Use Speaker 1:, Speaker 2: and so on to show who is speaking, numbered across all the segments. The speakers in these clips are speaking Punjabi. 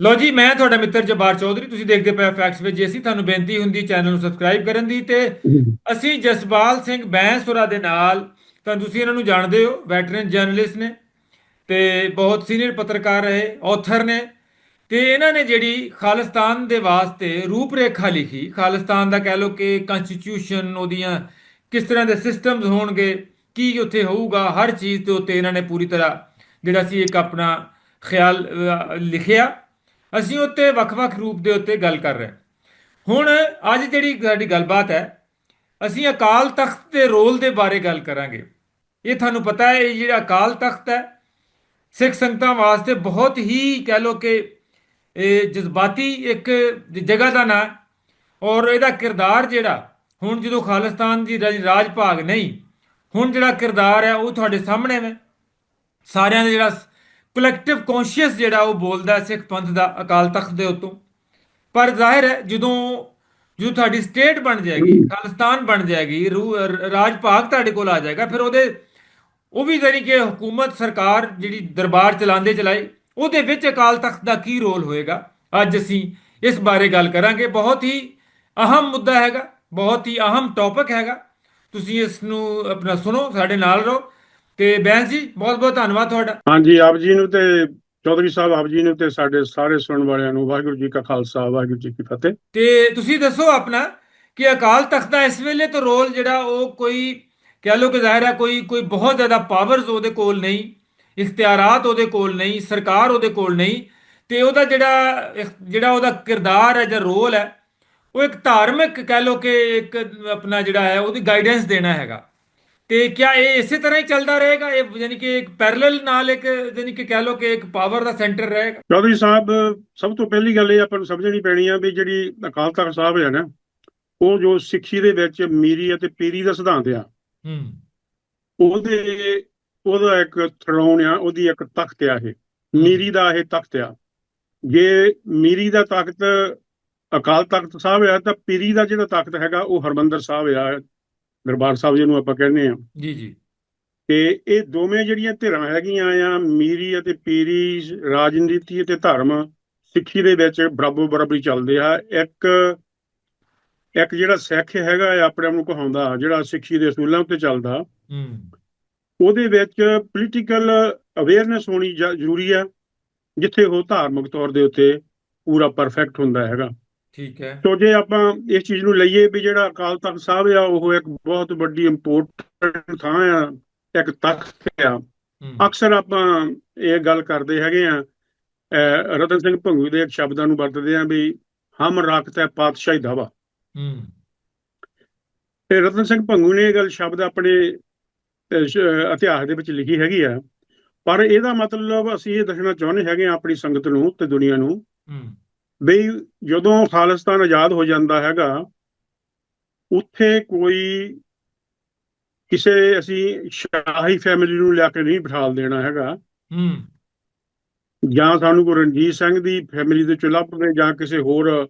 Speaker 1: ਲੋ ਜੀ, ਮੈਂ ਤੁਹਾਡਾ ਮਿੱਤਰ ਜਬਾਰ ਚੌਧਰੀ, ਤੁਸੀਂ ਦੇਖਦੇ ਪਏ ਫੈਕਟਸ ਵਿੱਚ। ਅਸੀਂ ਤੁਹਾਨੂੰ ਬੇਨਤੀ ਹੁੰਦੀ ਚੈਨਲ ਨੂੰ ਸਬਸਕ੍ਰਾਈਬ ਕਰਨ ਦੀ ਤੇ ਅਸੀਂ ਜਸਪਾਲ ਸਿੰਘ ਬੈਂਸੁਰਾ ਦੇ ਨਾਲ ਤਾਂ ਤੁਸੀਂ ਇਹਨਾਂ ਨੂੰ ਜਾਣਦੇ ਹੋ ਵੈਟਰਨ ਜਰਨਲਿਸਟ ਨੇ ਤੇ ਬਹੁਤ ਸੀਨੀਅਰ ਪੱਤਰਕਾਰ ਰਹੇ ਔਥਰ ਨੇ ਤੇ ਇਹਨਾਂ ਨੇ ਜਿਹੜੀ ਖਾਲਿਸਤਾਨ ਦੇ ਵਾਸਤੇ ਰੂਪਰੇਖਾ ਲਿਖੀ, ਖਾਲਿਸਤਾਨ ਦਾ ਕਹਿ ਲਓ ਕਿ ਕਨਸਟੀਟਿਊਸ਼ਨ ਉਹਦੀਆਂ ਕਿਸ ਤਰ੍ਹਾਂ ਦੇ ਸਿਸਟਮਸ ਹੋਣਗੇ, ਕੀ ਉੱਥੇ ਹੋਊਗਾ, ਹਰ ਚੀਜ਼ ਦੇ ਉੱਤੇ ਇਹਨਾਂ ਨੇ ਪੂਰੀ ਤਰ੍ਹਾਂ ਜਿਹੜਾ ਸੀ ਇੱਕ ਆਪਣਾ ਖਿਆਲ ਲਿਖਿਆ। ਅਸੀਂ ਉੱਤੇ ਵੱਖ-ਵੱਖ ਰੂਪ ਦੇ ਉੱਤੇ ਗੱਲ ਕਰ ਰਹੇ ਹੁਣ ਅੱਜ ਜਿਹੜੀ ਸਾਡੀ ਗੱਲਬਾਤ ਹੈ, ਅਸੀਂ ਅਕਾਲ ਤਖਤ ਦੇ ਰੋਲ ਦੇ ਬਾਰੇ ਗੱਲ ਕਰਾਂਗੇ। ਇਹ ਤੁਹਾਨੂੰ ਪਤਾ ਹੈ, ਇਹ ਜਿਹੜਾ ਅਕਾਲ ਤਖਤ ਹੈ, ਸਿੱਖ ਸੰਗਤਾਂ ਵਾਸਤੇ ਬਹੁਤ ਹੀ ਕਹਿ ਲੋ ਕਿ, ਇਹ ਜਜ਼ਬਾਤੀ ਇੱਕ ਜਗ੍ਹਾ ਦਾ ਨਾਂ ਔਰ ਇਹਦਾ ਕਿਰਦਾਰ ਜਿਹੜਾ, ਹੁਣ ਜਦੋਂ ਖਾਲਿਸਤਾਨ ਦੀ ਰਾਜ ਰਾਜ ਭਾਗ ਨਹੀਂ, ਹੁਣ ਜਿਹੜਾ ਕਿਰਦਾਰ ਹੈ ਉਹ ਤੁਹਾਡੇ ਸਾਹਮਣੇ ਹੈ ਸਾਰਿਆਂ ਦਾ ਜਿਹੜਾ ਕਲੈਕਟਿਵ ਕੌਨਸ਼ੀਅਸ ਜਿਹੜਾ ਉਹ ਬੋਲਦਾ ਸਿੱਖ ਪੰਥ ਦਾ ਅਕਾਲ ਤਖਤ ਦੇ ਉੱਤੋਂ। ਪਰ ਜ਼ਾਹਿਰ ਹੈ ਜਦੋਂ ਜਦੋਂ ਤੁਹਾਡੀ ਸਟੇਟ ਬਣ ਜਾਏਗੀ ਖਾਲਿਸਤਾਨ ਬਣ ਜਾਏਗੀ ਰਾਜ ਭਾਗ ਤੁਹਾਡੇ ਕੋਲ ਆ ਜਾਏਗਾ ਫਿਰ ਉਹਦੇ ਉਹ ਵੀ ਜਾਣੀ ਕਿ ਹਕੂਮਤ ਸਰਕਾਰ ਜਿਹੜੀ ਦਰਬਾਰ ਚਲਾਉਂਦੇ ਚਲਾਏ ਉਹਦੇ ਵਿੱਚ ਅਕਾਲ ਤਖਤ ਦਾ ਕੀ ਰੋਲ ਹੋਏਗਾ? ਅੱਜ ਅਸੀਂ ਇਸ ਬਾਰੇ ਗੱਲ ਕਰਾਂਗੇ। ਬਹੁਤ ਹੀ ਅਹਮ ਮੁੱਦਾ ਹੈਗਾ ਬਹੁਤ ਹੀ ਅਹਮ ਟੌਪਿਕ ਹੈਗਾ। ਤੁਸੀਂ ਇਸ ਨੂੰ ਆਪਣਾ ਸੁਣੋ ਸਾਡੇ ਨਾਲ ਰਹੋ। ਤੇ ਬੈਂਸ ਜੀ ਬਹੁਤ ਬਹੁਤ ਧੰਨਵਾਦ ਤੁਹਾਡਾ।
Speaker 2: ਹਾਂਜੀ ਆਪ ਜੀ ਨੂੰ ਤੇ ਚੌਧਰੀ ਸਾਹਿਬ ਆਪ ਜੀ ਨੂੰ ਤੇ ਸਾਡੇ ਸਾਰੇ ਸੁਣਨ ਵਾਲਿਆਂ ਨੂੰ ਵਾਹਿਗੁਰੂ ਜੀ ਕਾ ਖਾਲਸਾ ਵਾਹਿਗੁਰੂ ਜੀ ਕੀ ਫਤਿਹ।
Speaker 1: ਤੇ ਤੁਸੀਂ ਦੱਸੋ ਆਪਣਾ ਕਿ ਅਕਾਲ ਤਖਤ ਦਾ ਇਸ ਵੇਲੇ ਤਾਂ ਰੋਲ ਜਿਹੜਾ ਉਹ ਕੋਈ ਕਹਿ ਲਓ ਕਿ ਜ਼ਾਹਿਰ ਹੈ ਕੋਈ ਕੋਈ ਬਹੁਤ ਜ਼ਿਆਦਾ ਪਾਵਰਸ ਉਹਦੇ ਕੋਲ ਨਹੀਂ ਇਖਤਿਆਰਾਤ ਉਹਦੇ ਕੋਲ ਨਹੀਂ ਸਰਕਾਰ ਉਹਦੇ ਕੋਲ ਨਹੀਂ ਤੇ ਉਹਦਾ ਜਿਹੜਾ ਜਿਹੜਾ ਉਹਦਾ ਕਿਰਦਾਰ ਹੈ ਜਾਂ ਰੋਲ ਹੈ ਉਹ ਇੱਕ ਧਾਰਮਿਕ ਕਹਿ ਲਓ ਕਿ ਇੱਕ ਆਪਣਾ ਜਿਹੜਾ ਹੈ ਉਹਦੀ ਗਾਈਡੈਂਸ ਦੇਣਾ ਹੈਗਾ। ਤੇ ਕਿਆ ਇਹ ਇਸੇ ਤਰ੍ਹਾਂ ਹੀ ਚੱਲਦਾ ਰਹੇਗਾ? ਇਹ ਯਾਨੀ ਕਿ ਇੱਕ ਪੈਰਲਲ ਨਾਲ ਇੱਕ ਯਾਨੀ ਕਿ ਕਹਿ ਲਓ ਕਿ ਇੱਕ ਪਾਵਰ ਦਾ ਸੈਂਟਰ ਰਹੇਗਾ।
Speaker 2: ਚੌਧਰੀ ਸਾਹਿਬ ਸਭ ਤੋਂ ਪਹਿਲੀ ਗੱਲ ਇਹ ਆਪਾਂ ਨੂੰ ਸਮਝਣੀ ਪੈਣੀ ਆ ਵੀ ਜਿਹੜੀ ਅਕਾਲ ਤਖਤ ਸਾਹਿਬ ਹੈ ਨਾ ਉਹ ਜੋ ਸਿੱਖੀ ਦੇ ਵਿੱਚ ਮੀਰੀ ਅਤੇ ਪੀਰੀ ਦਾ ਸਿਧਾਂਤ ਆ
Speaker 1: ਹੂੰ।
Speaker 2: ਉਹਦੇ ਉਹਦਾ ਇੱਕ ਥਰੋਨ ਆ ਉਹਦੀ ਇੱਕ ਤਖਤ ਆ ਇਹ। ਮੀਰੀ ਦਾ ਇਹ ਤਖਤ ਆ। ਜੇ ਮੀਰੀ ਦਾ ਤਖਤ ਅਕਾਲ ਤਖਤ ਸਾਹਿਬ ਆ ਤਾਂ ਪੀਰੀ ਦਾ ਜਿਹੜਾ ਤਖਤ ਹੈਗਾ ਉਹ ਹਰਮੰਦਰ ਸਾਹਿਬ ਆ ਦਰਬਾਰ ਸਾਹਿਬ ਜਿਹਨੂੰ ਆਪਾਂ ਕਹਿੰਦੇ ਆ
Speaker 1: ਜੀ ਜੀ।
Speaker 2: ਤੇ ਇਹ ਦੋਵੇਂ ਜਿਹੜੀਆਂ ਧਿਰਾਂ ਹੈਗੀਆਂ ਆ ਮੀਰੀ ਅਤੇ ਪੀਰੀ ਰਾਜਨੀਤੀ ਅਤੇ ਧਰਮ ਸਿੱਖੀ ਦੇ ਵਿੱਚ ਬਰਾਬਰ ਬਰਾਬਰੀ ਚੱਲਦੇ ਆ। ਇੱਕ ਇੱਕ ਜਿਹੜਾ ਸਿੱਖ ਹੈਗਾ ਆਪਣੇ ਆਪ ਨੂੰ ਕਹਾਉਂਦਾ ਜਿਹੜਾ ਸਿੱਖੀ ਦੇ ਅਸੂਲਾਂ ਉੱਤੇ ਚੱਲਦਾ
Speaker 1: ਹੂੰ।
Speaker 2: ਉਹਦੇ ਵਿੱਚ ਪੋਲੀਟੀਕਲ ਅਵੇਅਰਨੈਸ ਹੋਣੀ ਜ- ਜ਼ਰੂਰੀ ਆ ਜਿੱਥੇ ਉਹ ਧਾਰਮਿਕ ਤੌਰ ਦੇ ਉੱਤੇ ਪੂਰਾ ਪਰਫੈਕਟ ਹੁੰਦਾ ਹੈਗਾ।
Speaker 1: ਠੀਕ ਹੈ।
Speaker 2: ਤੋ ਜੇ ਆਪਾਂ ਇਸ ਚੀਜ਼ ਨੂੰ ਲਈਏ ਵੀ ਜਿਹੜਾ ਅਕਾਲ ਤਖਤ ਸਾਹਿਬ ਆ ਉਹ ਇੱਕ ਬਹੁਤ ਵੱਡੀ ਇੰਪੋਰਟੈਂਟ ਥਾਂ ਆ ਇੱਕ ਤਖਤ ਆ। ਅਕਸਰ ਆਪਾਂ ਇਹ ਗੱਲ ਕਰਦੇ ਹੈਗੇ ਆ ਰਤਨ ਸਿੰਘ ਭੰਗੂ ਦੇ ਇੱਕ ਸ਼ਬਦਾਂ ਨੂੰ ਵਰਤਦੇ ਆ ਵੀ ਹਮ ਰੱਖਤਾ ਪਾਤਸ਼ਾਹੀ ਦਾਵਾ
Speaker 1: ਹੂੰ।
Speaker 2: ਤੇ ਰਤਨ ਸਿੰਘ ਭੰਗੂ ਨੇ ਇਹ ਗੱਲ ਸ਼ਬਦ ਆਪਣੇ ਇਤਿਹਾਸ ਦੇ ਵਿੱਚ ਲਿਖੀ ਹੈਗੀ ਆ। ਪਰ ਇਹਦਾ ਮਤਲਬ ਅਸੀਂ ਇਹ ਦੱਸਣਾ ਚਾਹੁੰਦੇ ਹੈਗੇ ਆ ਆਪਣੀ ਸੰਗਤ ਨੂੰ ਤੇ ਦੁਨੀਆ ਨੂੰ
Speaker 1: ਹੂੰ।
Speaker 2: ਬਈ ਜਦੋਂ ਖਾਲਿਸਤਾਨ ਆਜ਼ਾਦ ਹੋ ਜਾਂਦਾ ਹੈਗਾ ਉੱਥੇ ਕੋਈ ਕਿਸੇ ਅਸੀਂ ਸ਼ਾਹੀ ਫੈਮਿਲੀ ਨੂੰ ਲਿਆ ਕੇ ਨਹੀਂ ਬਿਠਾਲ ਦੇਣਾ ਹੈਗਾ।
Speaker 1: ਹੂੰ।
Speaker 2: ਜਾਂ ਸਾਨੂੰ ਕੋਈ ਰਣਜੀਤ ਸਿੰਘ ਦੀ ਫੈਮਿਲੀ ਦੇ ਚੋਂ ਲੱਭਦੇ ਜਾਂ ਕਿਸੇ ਹੋਰ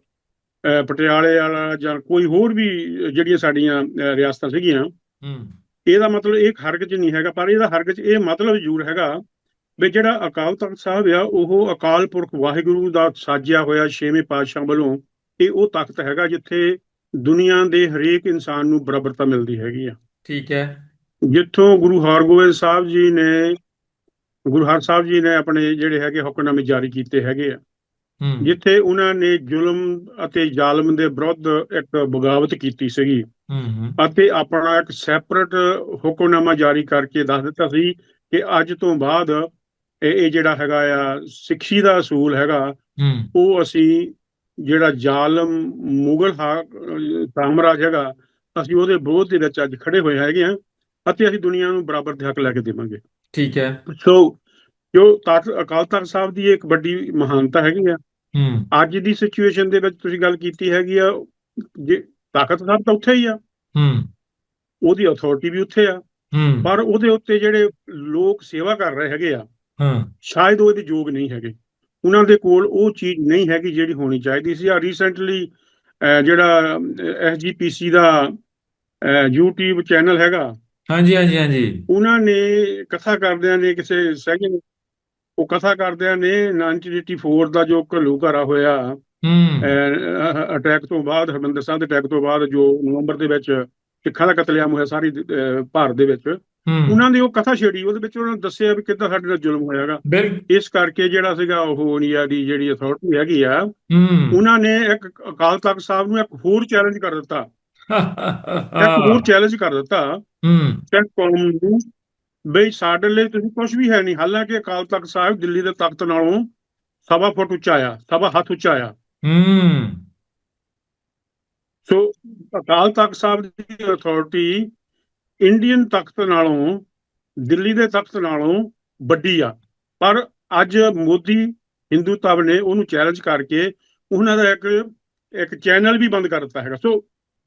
Speaker 2: ਪਟਿਆਲੇ ਵਾਲਾ ਜਾਂ ਕੋਈ ਹੋਰ ਵੀ ਜਿਹੜੀਆਂ ਸਾਡੀਆਂ ਰਿਆਸਤਾਂ ਸੀਗੀਆਂ।
Speaker 1: ਹੂੰ।
Speaker 2: ਇਹਦਾ ਮਤਲਬ ਇਹ ਹਰਕਤ ਨਹੀਂ ਹੈਗਾ ਪਰ ਇਹਦਾ ਹਰਕਤ ਇਹ ਮਤਲਬ ਜ਼ਰੂਰ ਹੈਗਾ ਵੀ ਜਿਹੜਾ ਅਕਾਲ ਤਖਤ ਸਾਹਿਬ ਆ ਉਹ ਅਕਾਲ ਪੁਰਖ ਵਾਹਿਗੁਰੂ ਦਾ ਸਾਜਿਆ ਹੋਇਆ ਛੇਵੇਂ ਪਾਤਸ਼ਾਹ ਵੱਲੋਂ ਇਹ ਉਹ ਤਖਤ ਹੈਗਾ ਜਿੱਥੇ ਦੁਨੀਆ ਦੇ ਹਰੇਕ ਇਨਸਾਨ ਨੂੰ ਬਰਾਬਰਤਾ ਮਿਲਦੀ ਹੈਗੀ ਆ।
Speaker 1: ਠੀਕ ਹੈ।
Speaker 2: ਜਿੱਥੋਂ ਗੁਰੂ ਹਰਗੋਬਿੰਦ ਸਾਹਿਬ ਜੀ ਨੇ ਗੁਰੂ ਹਰ ਸਾਹਿਬ ਜੀ ਨੇ ਆਪਣੇ ਜਿਹੜੇ ਹੈਗੇ ਹੁਕਮਨਾਮੇ ਜਾਰੀ ਕੀਤੇ ਹੈਗੇ ਆ। ਜਿੱਥੇ ਉਹਨਾਂ ਨੇ ਜ਼ੁਲਮ ਅਤੇ ਜ਼ਾਲਮ ਦੇ ਵਿਰੁੱਧ ਇੱਕ ਬਗਾਵਤ ਕੀਤੀ ਸੀਗੀ। ਅਤੇ ਆਪਣਾ ਇੱਕ ਸੈਪਰੇਟ ਹੁਕਮਨਾਮਾ ਜਾਰੀ ਕਰਕੇ ਦੱਸ ਦਿੱਤਾ ਸੀ ਕਿ ਅੱਜ ਤੋਂ ਬਾਅਦ ਇਹ ਇਹ ਜਿਹੜਾ ਹੈਗਾ ਆ ਸਿੱਖੀ ਦਾ ਅਸੂਲ ਹੈਗਾ ਉਹ ਅਸੀਂ ਜਿਹੜਾ ਜ਼ਾਲਮ ਮੁਗਲ ਸਾਮਰਾਜ ਹੈਗਾ ਅਸੀਂ ਉਹਦੇ ਵਿਰੋਧ ਦੇ ਵਿੱਚ ਅੱਜ ਖੜੇ ਹੋਏ ਹੈਗੇ ਆ ਅਤੇ ਅਸੀਂ ਦੁਨੀਆ ਨੂੰ ਬਰਾਬਰ ਦੇ ਹੱਕ ਲੈ ਕੇ ਦੇਵਾਂਗੇ।
Speaker 1: ਠੀਕ ਹੈ।
Speaker 2: ਸੋ ਜੋ ਤਖਤ ਅਕਾਲ ਤਖਤ ਸਾਹਿਬ ਦੀ ਇੱਕ ਵੱਡੀ ਮਹਾਨਤਾ ਹੈਗੀ ਆ।
Speaker 1: ਹੂੰ।
Speaker 2: ਅੱਜ ਦੀ ਸਿਚੁਏਸ਼ਨ ਦੇ ਵਿੱਚ ਤੁਸੀਂ ਗੱਲ ਕੀਤੀ ਹੈਗੀ ਆ ਜੇ ਤਾਕਤ ਸਾਹਿਬ ਤਾਂ ਉੱਥੇ ਹੀ ਆ।
Speaker 1: ਹੂੰ।
Speaker 2: ਉਹਦੀ ਅਥਾਰਟੀ ਵੀ ਉੱਥੇ ਆ।
Speaker 1: ਹੂੰ।
Speaker 2: ਪਰ ਉਹਦੇ ਉੱਤੇ ਜਿਹੜੇ ਲੋਕ ਸੇਵਾ ਕਰ ਰਹੇ ਹੈਗੇ ਆ
Speaker 1: ਹਾਂ।
Speaker 2: ਸ਼ਾਇਦ ਉਹ ਇਹਦੇ ਯੋਗ ਨਹੀਂ ਹੈਗੇ। ਉਹਨਾਂ ਦੇ ਕੋਲ ਉਹ ਚੀਜ਼ ਨਹੀਂ ਹੈਗੀ ਜਿਹੜੀ ਹੋਣੀ ਚਾਹੀਦੀ ਸੀ। ਆ ਰੀਸੈਂਟਲੀ ਜਿਹੜਾ ਐਸਜੀਪੀਸੀ ਦਾ YouTube ਚੈਨਲ ਹੈਗਾ।
Speaker 1: ਹਾਂਜੀ ਹਾਂਜੀ ਹਾਂਜੀ।
Speaker 2: ਉਹਨਾਂ ਨੇ ਕਥਾ ਕਰਦਿਆਂ ਨੇ ਕਿਸੇ ਸੈਕਿੰਡ ਉਹ ਕਥਾ ਕਰਦਿਆਂ ਨੇ 1984 ਦਾ ਜੋ ਘੱਲੂਘਾਰਾ ਹੋਇਆ
Speaker 1: ਹੂੰ।
Speaker 2: ਅਟੈਕ ਤੋਂ ਬਾਅਦ ਹਰਮੰਦਰ ਸਾਹਿਬ ਦੇ ਅਟੈਕ ਤੋਂ ਬਾਅਦ ਜੋ ਨਵੰਬਰ ਦੇ ਵਿੱਚ ਸਿੱਖਾਂ ਦਾ ਕਤਲੇਆਮ ਹੋਇਆ ਸਾਰੀ ਭਾਰਤ ਦੇ ਵਿੱਚ ਉਹਨਾਂ ਨੇ ਉਹ ਕਥਾ ਛੇੜੀ ਉਹਦੇ ਵਿੱਚ ਉਹਨਾਂ ਨੇ ਦੱਸਿਆ ਵੀ ਕਿੱਦਾਂ ਸਾਡੇ ਨਾਲ ਜ਼ੁਲਮ ਹੋਇਆਗਾ। ਇਸ ਕਰਕੇ ਜਿਹੜਾ ਸੀਗਾ ਉਹ ਇੰਡੀਆ ਦੀ ਜਿਹੜੀ ਅਥਾਰਟੀ ਹੈਗੀ ਆ ਉਹਨਾਂ ਨੇ ਇੱਕ ਅਕਾਲ ਤਖਤ ਸਾਹਿਬ ਨੂੰ ਇੱਕ ਹੋਰ ਚੈਲੰਜ ਕਰ ਦਿੱਤਾ। ਇੱਕ ਹੋਰ ਚੈਲੰਜ ਕਰ ਦਿੱਤਾ।
Speaker 1: ਹੂੰ।
Speaker 2: ਸਿੱਖ ਕੌਮ ਨੂੰ ਬਈ ਸਾਡੇ ਲਈ ਤੁਸੀਂ ਕੁਝ ਵੀ ਹੈ ਨਹੀਂ ਹਾਲਾਂਕਿ ਅਕਾਲ ਤਖਤ ਸਾਹਿਬ ਦਿੱਲੀ ਦੇ ਤਖਤ ਨਾਲੋਂ ਸਵਾ ਫੁੱਟ ਉੱਚਾ ਆ ਸਵਾ ਹੱਥ ਉੱਚਾ ਆ।
Speaker 1: ਹੂੰ।
Speaker 2: ਸੋ ਅਕਾਲ ਤਖਤ ਸਾਹਿਬ ਦੀ ਅਥਾਰਟੀ ਇੰਡੀਅਨ ਤਖਤ ਨਾਲੋਂ ਦਿੱਲੀ ਦੇ ਤਖਤ ਨਾਲੋਂ ਵੱਡੀ ਆ। ਪਰ ਅੱਜ ਮੋਦੀ ਹਿੰਦੂ ਤਵ ਨੇ ਉਹਨੂੰ ਚੈਲੰਜ ਕਰਕੇ ਉਹਨਾਂ ਦਾ ਇੱਕ ਇੱਕ ਚੈਨਲ ਵੀ ਬੰਦ ਕਰ ਦਿੱਤਾ ਹੈਗਾ। ਸੋ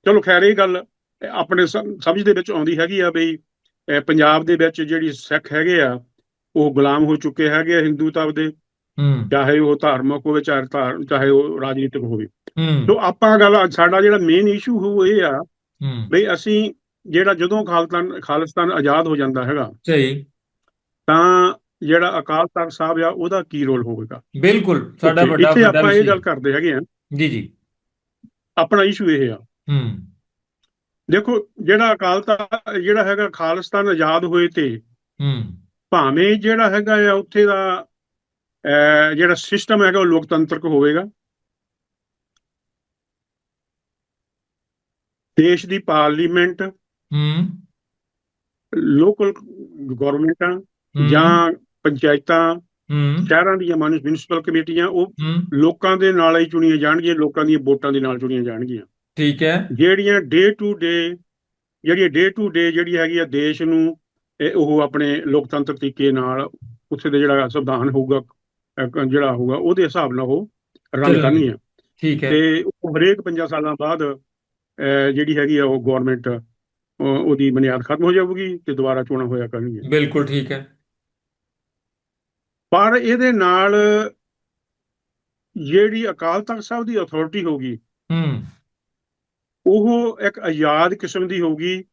Speaker 2: ਚਲੋ ਖੈਰ ਇਹ ਗੱਲ ਆਪਣੇ ਸਮ- ਸਮਝ ਦੇ ਵਿੱਚ ਆਉਂਦੀ ਹੈਗੀ ਆ ਬਈ ਪੰਜਾਬ ਦੇ ਵਿੱਚ ਜਿਹੜੀ ਸਿੱਖ ਹੈਗੇ ਆ ਉਹ ਗੁਲਾਮ ਹੋ ਚੁੱਕੇ ਹੈਗੇ ਆ ਹਿੰਦੂ ਤਵ ਦੇ। ਚਾਹੇ ਉਹ ਧਾਰਮਿਕ ਹੋਵੇ ਚਾਹੇ ਉਹ ਰਾਜਨੀਤਿਕ ਹੋਵੇ। ਸੋ ਆਪਾਂ ਗੱਲ ਸਾਡਾ ਜਿਹੜਾ ਮੇਨ ਇਸ਼ੂ ਹੋ ਇਹ ਆ ਬਈ ਅਸੀਂ ਜਿਹੜਾ ਜਦੋਂ ਖਾਲਸਤਾਨ ਖਾਲਿਸਤਾਨ ਆਜ਼ਾਦ ਹੋ ਜਾਂਦਾ ਹੈਗਾ
Speaker 1: ਸਹੀ।
Speaker 2: ਤਾਂ ਜਿਹੜਾ ਅਕਾਲ ਤਖਤ ਸਾਹਿਬ ਆ ਉਹਦਾ ਕੀ ਰੋਲ ਹੋਵੇਗਾ?
Speaker 1: ਬਿਲਕੁਲ ਸਾਡਾ ਵੱਡਾ
Speaker 2: ਇੱਥੇ ਆਪਾਂ ਇਹ ਗੱਲ ਕਰਦੇ ਹੈਗੇ ਆ
Speaker 1: ਜੀ ਜੀ।
Speaker 2: ਆਪਣਾ ਇਸ਼ੂ ਇਹ ਆ।
Speaker 1: ਹੂੰ।
Speaker 2: ਦੇਖੋ ਜਿਹੜਾ ਅਕਾਲ ਤਖਤ ਜਿਹੜਾ ਹੈਗਾ ਖਾਲਿਸਤਾਨ ਆਜ਼ਾਦ ਹੋਏ ਤੇ
Speaker 1: ਹੂੰ।
Speaker 2: ਭਾਵੇਂ ਜਿਹੜਾ ਹੈਗਾ ਆ ਉੱਥੇ ਦਾ ਜਿਹੜਾ ਸਿਸਟਮ ਹੈਗਾ ਉਹ ਲੋਕਤੰਤਰਕ ਹੋਵੇਗਾ। ਦੇਸ਼ ਦੀ ਪਾਰਲੀਮੈਂਟ
Speaker 1: ਹੂੰ।
Speaker 2: ਲੋਕਲ ਗਵਰਨਮੈਂਟਾਂ
Speaker 1: ਹੂੰ,
Speaker 2: ਜਾਂ ਪੰਚਾਇਤਾਂ
Speaker 1: ਹੂੰ।
Speaker 2: ਸ਼ਹਿਰਾਂ ਦੀਆਂ ਮਿਊਨਿਸਪਲ ਕਮੇਟੀਆਂ ਉਹ
Speaker 1: ਹੂੰ।
Speaker 2: ਲੋਕਾਂ ਦੇ ਨਾਲ ਹੀ ਚੁਣੀਆਂ ਜਾਣਗੀਆਂ ਲੋਕਾਂ ਦੀਆਂ ਵੋਟਾਂ ਦੇ ਨਾਲ ਚੁਣੀਆਂ ਜਾਣਗੀਆਂ।
Speaker 1: ਠੀਕ ਹੈ।
Speaker 2: ਜਿਹੜੀਆਂ ਡੇ ਟੂ ਡੇ ਜਿਹੜੀ ਡੇ ਟੂ ਡੇ ਜਿਹੜੀ ਹੈਗੀ ਆ ਦੇਸ਼ ਨੂੰ ਉਹ ਆਪਣੇ ਲੋਕਤੰਤਰ ਤਰੀਕੇ ਨਾਲ ਉੱਥੇ ਦੇ ਜਿਹੜਾ ਸੰਵਿਧਾਨ ਹੋਊਗਾ ਜਿਹੜਾ ਹੋਊਗਾ ਉਹਦੇ ਹਿਸਾਬ ਨਾਲ ਉਹ ਰਨ
Speaker 1: ਚੱਲਣਗੇ।
Speaker 2: ਕਰਨਗੀਆਂ।
Speaker 1: ਠੀਕ ਹੈ।
Speaker 2: ਤੇ ਉਹ ਹਰੇਕ 5 ਸਾਲਾਂ ਬਾਅਦ ਜਿਹੜੀ ਹੈਗੀ ਆ ਉਹ ਗਵਰਨਮੈਂਟ ਉਹਦੀ ਬੁਨਿਆਦ ਖਤਮ ਹੋ ਜਾਊਗੀ ਤੇ ਦੁਬਾਰਾ ਚੋਣਾਂ ਹੋਇਆ ਕਰਨਗੀਆਂ।
Speaker 1: ਬਿਲਕੁਲ ਠੀਕ ਹੈ।
Speaker 2: ਪਰ ਇਹਦੇ ਨਾਲ ਜਿਹੜੀ ਅਕਾਲ ਤਖਤ ਸਾਹਿਬ ਦੀ ਅਥਾਰਟੀ ਹੋਗੀ
Speaker 1: ਹੂੰ।
Speaker 2: ਉਹ ਇੱਕ ਆਜ਼ਾਦ ਕਿਸਮ ਦੀ ਹੋਗੀ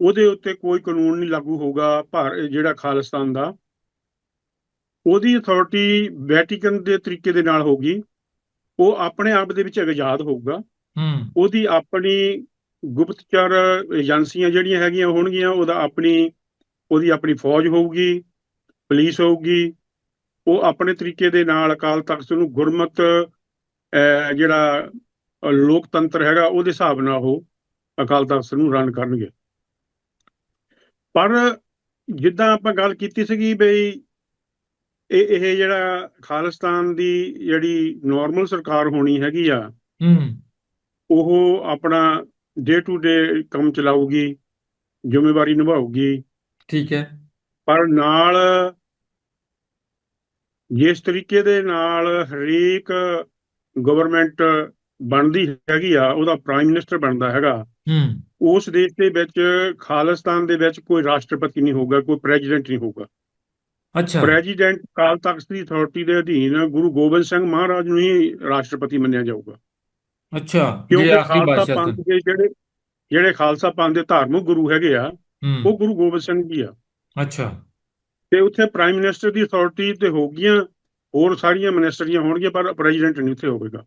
Speaker 2: ਉਹਦੇ ਉੱਤੇ ਕੋਈ ਕਾਨੂੰਨ ਨਹੀਂ ਲਾਗੂ ਹੋਊਗਾ ਭਾਰ ਜਿਹੜਾ ਖਾਲਿਸਤਾਨ ਦਾ। ਉਹਦੀ ਅਥਾਰਟੀ ਵੈਟੀਕਨ ਦੇ ਤਰੀਕੇ ਦੇ ਨਾਲ ਹੋਗੀ ਉਹ ਆਪਣੇ ਆਪ ਦੇ ਵਿੱਚ ਆਜ਼ਾਦ ਹੋਊਗਾ।
Speaker 1: ਹੂੰ।
Speaker 2: ਉਹਦੀ ਆਪਣੀ ਗੁਪਤਚਰ ਏਜੰਸੀਆਂ ਜਿਹੜੀਆਂ ਹੈਗੀਆਂ ਹੋਣਗੀਆਂ ਉਹਦਾ ਆਪਣੀ ਉਹਦੀ ਆਪਣੀ ਫੌਜ ਹੋਊਗੀ ਪੁਲਿਸ ਹੋਊਗੀ। ਉਹ ਆਪਣੇ ਤਰੀਕੇ ਦੇ ਨਾਲ ਅਕਾਲ ਤਖਤ ਨੂੰ ਗੁਰਮਤ ਜਿਹੜਾ ਲੋਕਤੰਤਰ ਹੈਗਾ ਉਹਦੇ ਹਿਸਾਬ ਨਾਲ ਉਹ ਅਕਾਲ ਤਖਤ ਨੂੰ ਰਨ ਕਰਨਗੇ। ਪਰ ਜਿੱਦਾਂ ਆਪਾਂ ਗੱਲ ਕੀਤੀ ਸੀਗੀ ਬਈ ਇਹ ਇਹ ਜਿਹੜਾ ਖਾਲਿਸਤਾਨ ਦੀ ਜਿਹੜੀ ਨਾਰਮਲ ਸਰਕਾਰ ਹੋਣੀ ਹੈਗੀ ਆ
Speaker 1: ਹੂੰ।
Speaker 2: ਉਹ ਆਪਣਾ ਡੇ ਟੂ ਡੇ ਕੰਮ ਚਲਾਊਗੀ ਜ਼ਿੰਮੇਵਾਰੀ ਨਿਭਾਊਗੀ।
Speaker 1: ਠੀਕ ਹੈ।
Speaker 2: ਪਰ ਨਾਲ ਜਿਸ ਤਰੀਕੇ ਦੇ ਨਾਲ ਹਰੇਕ ਗਵਰਨਮੈਂਟ ਬਣਦੀ ਹੈਗੀ ਆ ਉਹਦਾ ਪ੍ਰਾਈਮ ਮਿਨਿਸਟਰ ਬਣਦਾ ਹੈਗਾ।
Speaker 1: ਹੂੰ।
Speaker 2: ਉਸ ਦੇਸ਼ ਦੇ ਵਿੱਚ ਖਾਲਿਸਤਾਨ ਦੇ ਵਿੱਚ ਕੋਈ ਰਾਸ਼ਟਰਪਤੀ ਨਹੀਂ ਹੋਊਗਾ ਕੋਈ ਪ੍ਰੈਜ਼ੀਡੈਂਟ ਨਹੀਂ ਹੋਊਗਾ।
Speaker 1: ਅੱਛਾ।
Speaker 2: ਪ੍ਰੈਜ਼ੀਡੈਂਟ ਕਾਲ ਤਖਤ ਦੀ ਅਥਾਰਟੀ ਦੇ ਅਧੀਨ ਗੁਰੂ ਗੋਬਿੰਦ ਸਿੰਘ ਮਹਾਰਾਜ ਨੂੰ ਹੀ ਰਾਸ਼ਟਰਪਤੀ ਮੰਨਿਆ ਜਾਊਗਾ।
Speaker 1: ਅੱਛਾ ਜੇ ਆਖਰੀ
Speaker 2: ਖਾਲਸਾ
Speaker 1: ਬਾਦਸ਼ਾਹ
Speaker 2: ਪੰਥ
Speaker 1: ਸਨ
Speaker 2: ਦੇ ਜਿਹੜੇ ਜਿਹੜੇ ਖਾਲਸਾ ਪੰਥ ਦੇ ਧਾਰਮਿਕ ਗੁਰੂ ਹੈਗੇ ਆ
Speaker 1: ਹੂੰ।
Speaker 2: ਉਹ ਗੁਰੂ ਗੋਬਿੰਦ ਸਿੰਘ ਜੀ ਆ।
Speaker 1: ਅੱਛਾ।
Speaker 2: ਤੇ ਉੱਥੇ ਪ੍ਰਾਈਮ ਮਿਨਿਸਟਰ ਦੀ ਅਥਾਰਟੀ ਤੇ ਹੋਗੀਆਂ ਹੋਰ ਸਾਰੀਆਂ ਮਿਨਿਸਟਰੀਆਂ ਹੋਣਗੀਆਂ ਪਰ ਪ੍ਰੈਜ਼ੀਡੈਂਟ ਨਹੀਂ ਉੱਥੇ ਹੋਵੇਗਾ।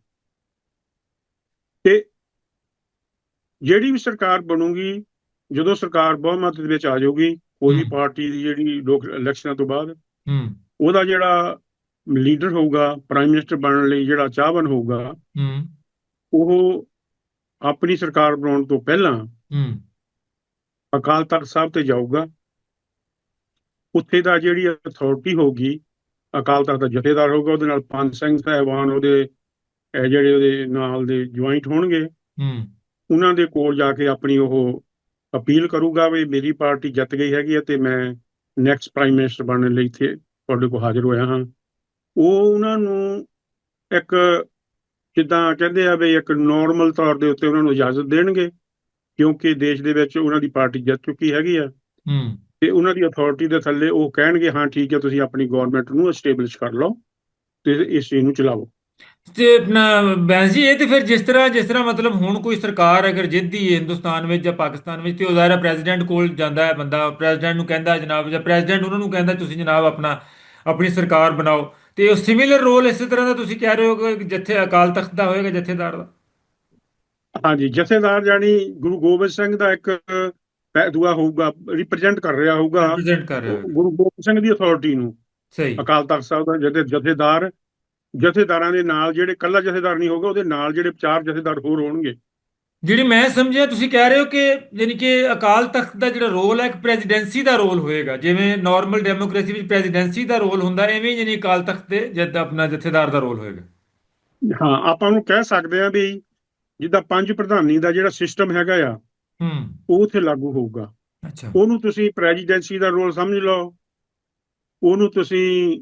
Speaker 2: ਤੇ ਜਿਹੜੀ ਵੀ ਸਰਕਾਰ ਬਣੂਗੀ ਜਦੋਂ ਸਰਕਾਰ ਬਹੁਮਤ ਦੇ ਵਿੱਚ ਆ ਜਾਊਗੀ ਕੋਈ ਵੀ। ਪਾਰਟੀ ਦੀ ਜਿਹੜੀ ਲੋਕ ਇਲੈਕਸ਼ਨਾਂ ਤੋਂ ਬਾਅਦ
Speaker 1: ਹੂੰ।
Speaker 2: ਉਹਦਾ ਜਿਹੜਾ ਲੀਡਰ ਹੋਊਗਾ ਪ੍ਰਾਈਮ ਮਿਨਿਸਟਰ ਬਣਨ ਲਈ ਜਿਹੜਾ ਚਾਹਵਾਨ ਹੋਊਗਾ
Speaker 1: ਹੂੰ।
Speaker 2: ਉਹ ਆਪਣੀ ਸਰਕਾਰ ਬਣਾਉਣ ਤੋਂ ਪਹਿਲਾਂ
Speaker 1: ਹੂੰ।
Speaker 2: ਅਕਾਲ ਤਖਤ ਸਾਹਿਬ ਤੇ ਜਾਊਗਾ। ਉੱਥੇ ਦਾ ਜਿਹੜੀ ਅਥਾਰਟੀ ਹੋਊਗੀ ਅਕਾਲ ਤਖਤ ਦਾ ਜਥੇਦਾਰ ਹੋਊਗਾ ਉਹਦੇ ਨਾਲ ਪੰਜ ਸਿੰਘ ਸਾਹਿਬਾਨ ਉਹਦੇ ਇਹ ਜਿਹੜੇ ਉਹਦੇ ਨਾਲ ਦੇ ਜੁਆਇੰਟ ਹੋਣਗੇ।
Speaker 1: ਹੂੰ।
Speaker 2: ਉਹਨਾਂ ਦੇ ਕੋਲ ਜਾ ਕੇ ਆਪਣੀ ਉਹ ਅਪੀਲ ਕਰੂਗਾ ਵੀ ਮੇਰੀ ਪਾਰਟੀ ਜਿੱਤ ਗਈ ਹੈਗੀ ਹੈ ਤੇ ਮੈਂ ਨੈਕਸਟ ਪ੍ਰਾਈਮ ਮਿਨਿਸਟਰ ਬਣਨ ਲਈ ਇੱਥੇ ਤੁਹਾਡੇ ਕੋਲ ਹਾਜ਼ਰ ਹੋਇਆ ਹਾਂ। ਉਹ ਉਹਨਾਂ ਨੂੰ ਇੱਕ ਜਿੱਦਾਂ ਕਹਿੰਦੇ ਆ ਵੀ ਇੱਕ ਨਾਰਮਲ ਤੌਰ ਦੇ ਉੱਤੇ ਉਹਨਾਂ ਨੂੰ ਇਜਾਜ਼ਤ ਦੇਣਗੇ ਕਿਉਂਕਿ ਦੇਸ਼ ਦੇ ਵਿੱਚ ਉਹਨਾਂ ਦੀ ਪਾਰਟੀ ਜਿੱਤ ਚੁੱਕੀ ਹੈਗੀ ਆ।
Speaker 1: ਹੂੰ।
Speaker 2: ਤੇ ਉਹਨਾਂ ਦੀ ਅਥਾਰਟੀ ਦੇ ਥੱਲੇ ਉਹ ਕਹਿਣਗੇ ਹਾਂ ਠੀਕ ਹੈ ਤੁਸੀਂ ਆਪਣੀ ਗਵਰਨਮੈਂਟ ਨੂੰ ਐਸਟੈਬਲਿਸ਼ ਕਰ ਲਓ ਤੇ ਇਸ ਚੀਜ਼ ਨੂੰ ਚਲਾਓ।
Speaker 1: ਤੇ ਬੈਂਸ ਜੀ ਇਹ ਤੇ ਫਿਰ ਜਿਸ ਤਰ੍ਹਾਂ ਜਿਸ ਤਰ੍ਹਾਂ ਮਤਲਬ ਹੁਣ ਕੋਈ ਸਰਕਾਰ ਅਗਰ ਜਿੱਤਦੀ ਹੈ ਹਿੰਦੁਸਤਾਨ ਵਿੱਚ ਜਾਂ ਪਾਕਿਸਤਾਨ ਵਿੱਚ ਤੇ ਉਹ ਜ਼ਾਹਿਰ ਪ੍ਰੈਜ਼ੀਡੈਂਟ ਕੋਲ ਜਾਂਦਾ ਹੈ ਬੰਦਾ ਪ੍ਰੈਜ਼ੀਡੈਂਟ ਨੂੰ ਕਹਿੰਦਾ ਜਨਾਬ ਜਾਂ ਪ੍ਰੈਜ਼ੀਡੈਂਟ ਉਹਨਾਂ ਨੂੰ ਕਹਿੰਦਾ ਤੁਸੀਂ ਜਨਾਬ ਆਪਣਾ ਆਪਣੀ ਸਰਕਾਰ ਬਣਾਓ। ਤੇ ਉਹ ਸਿਮਿਲਰ ਰੋਲ ਇਸੇ ਤਰ੍ਹਾਂ ਦਾ ਤੁਸੀਂ ਕਹਿ ਰਹੇ ਹੋ ਕਿ ਜਿੱਥੇ ਅਕਾਲ ਤਖਤ ਦਾ ਹੋਏਗਾ ਜਥੇਦਾਰ ਦਾ?
Speaker 2: ਹਾਂਜੀ ਜਥੇਦਾਰ ਜਾਨੀ ਗੁਰੂ ਗੋਬਿੰਦ ਸਿੰਘ ਦਾ ਇੱਕ ਦੂਆ ਹੋਊਗਾ ਰਿਪਰੈਜ਼ੈਂਟ ਕਰ ਰਿਹਾ ਹੋਊਗਾ
Speaker 1: ਰਿਪਰੈਜ਼ੈਂਟ ਕਰ ਰਹੇ।
Speaker 2: ਗੁਰੂ ਗੋਬਿੰਦ ਸਿੰਘ ਦੀ ਅਥਾਰਟੀ ਨੂੰ।
Speaker 1: ਸਹੀ।
Speaker 2: ਅਕਾਲ ਤਖਤ ਸਾਹਿਬ ਦਾ ਜਥੇ ਜਥੇਦਾਰ ਜਥੇਦਾਰਾਂ ਦੇ ਨਾਲ ਜਿਹੜੇ ਕੱਲਾ ਜਥੇਦਾਰ ਨਹੀਂ ਹੋਊਗਾ ਉਹਦੇ ਨਾਲ ਜਿਹੜੇ ਚਾਰ ਜਥੇਦਾਰ ਹੋਰ ਹੋਣਗੇ।
Speaker 1: ਜਿਹੜੀ ਮੈਂ ਸਮਝਿਆ ਤੁਸੀਂ ਕਹਿ ਰਹੇ ਹੋ ਕਿ ਯਾਨੀ ਕਿ ਅਕਾਲ ਤਖਤ ਦਾ ਜਿਹੜਾ ਰੋਲ ਹੈ ਇੱਕ ਪ੍ਰੈਜ਼ੀਡੈਂਸੀ ਦਾ ਰੋਲ ਹੋਏਗਾ। ਜਿਵੇਂ ਨਾਰਮਲ ਡੈਮੋਕ੍ਰੇਸੀ ਵਿੱਚ ਪ੍ਰੈਜ਼ੀਡੈਂਸੀ ਦਾ ਰੋਲ ਹੁੰਦਾ ਐਵੇਂ ਯਾਨੀ ਅਕਾਲ ਤਖਤ ਦੇ ਜਦ ਆਪਣਾ ਜਥੇਦਾਰ ਦਾ ਰੋਲ ਹੋਏਗਾ।
Speaker 2: ਹਾਂ ਆਪਾਂ ਨੂੰ ਕਹਿ ਸਕਦੇ ਆ ਵੀ ਜਿੱਦਾਂ ਪੰਜ ਪ੍ਰਧਾਨੀ ਦਾ ਜਿਹੜਾ ਸਿਸਟਮ ਹੈਗਾ ਆ
Speaker 1: ਹੂੰ।
Speaker 2: ਉਹ ਉੱਥੇ ਲਾਗੂ ਹੋਊਗਾ।
Speaker 1: ਅੱਛਾ।
Speaker 2: ਉਹਨੂੰ ਤੁਸੀਂ ਪ੍ਰੈਜ਼ੀਡੈਂਸੀ ਦਾ ਰੋਲ ਸਮਝ ਲਓ। ਉਹਨੂੰ ਤੁਸੀਂ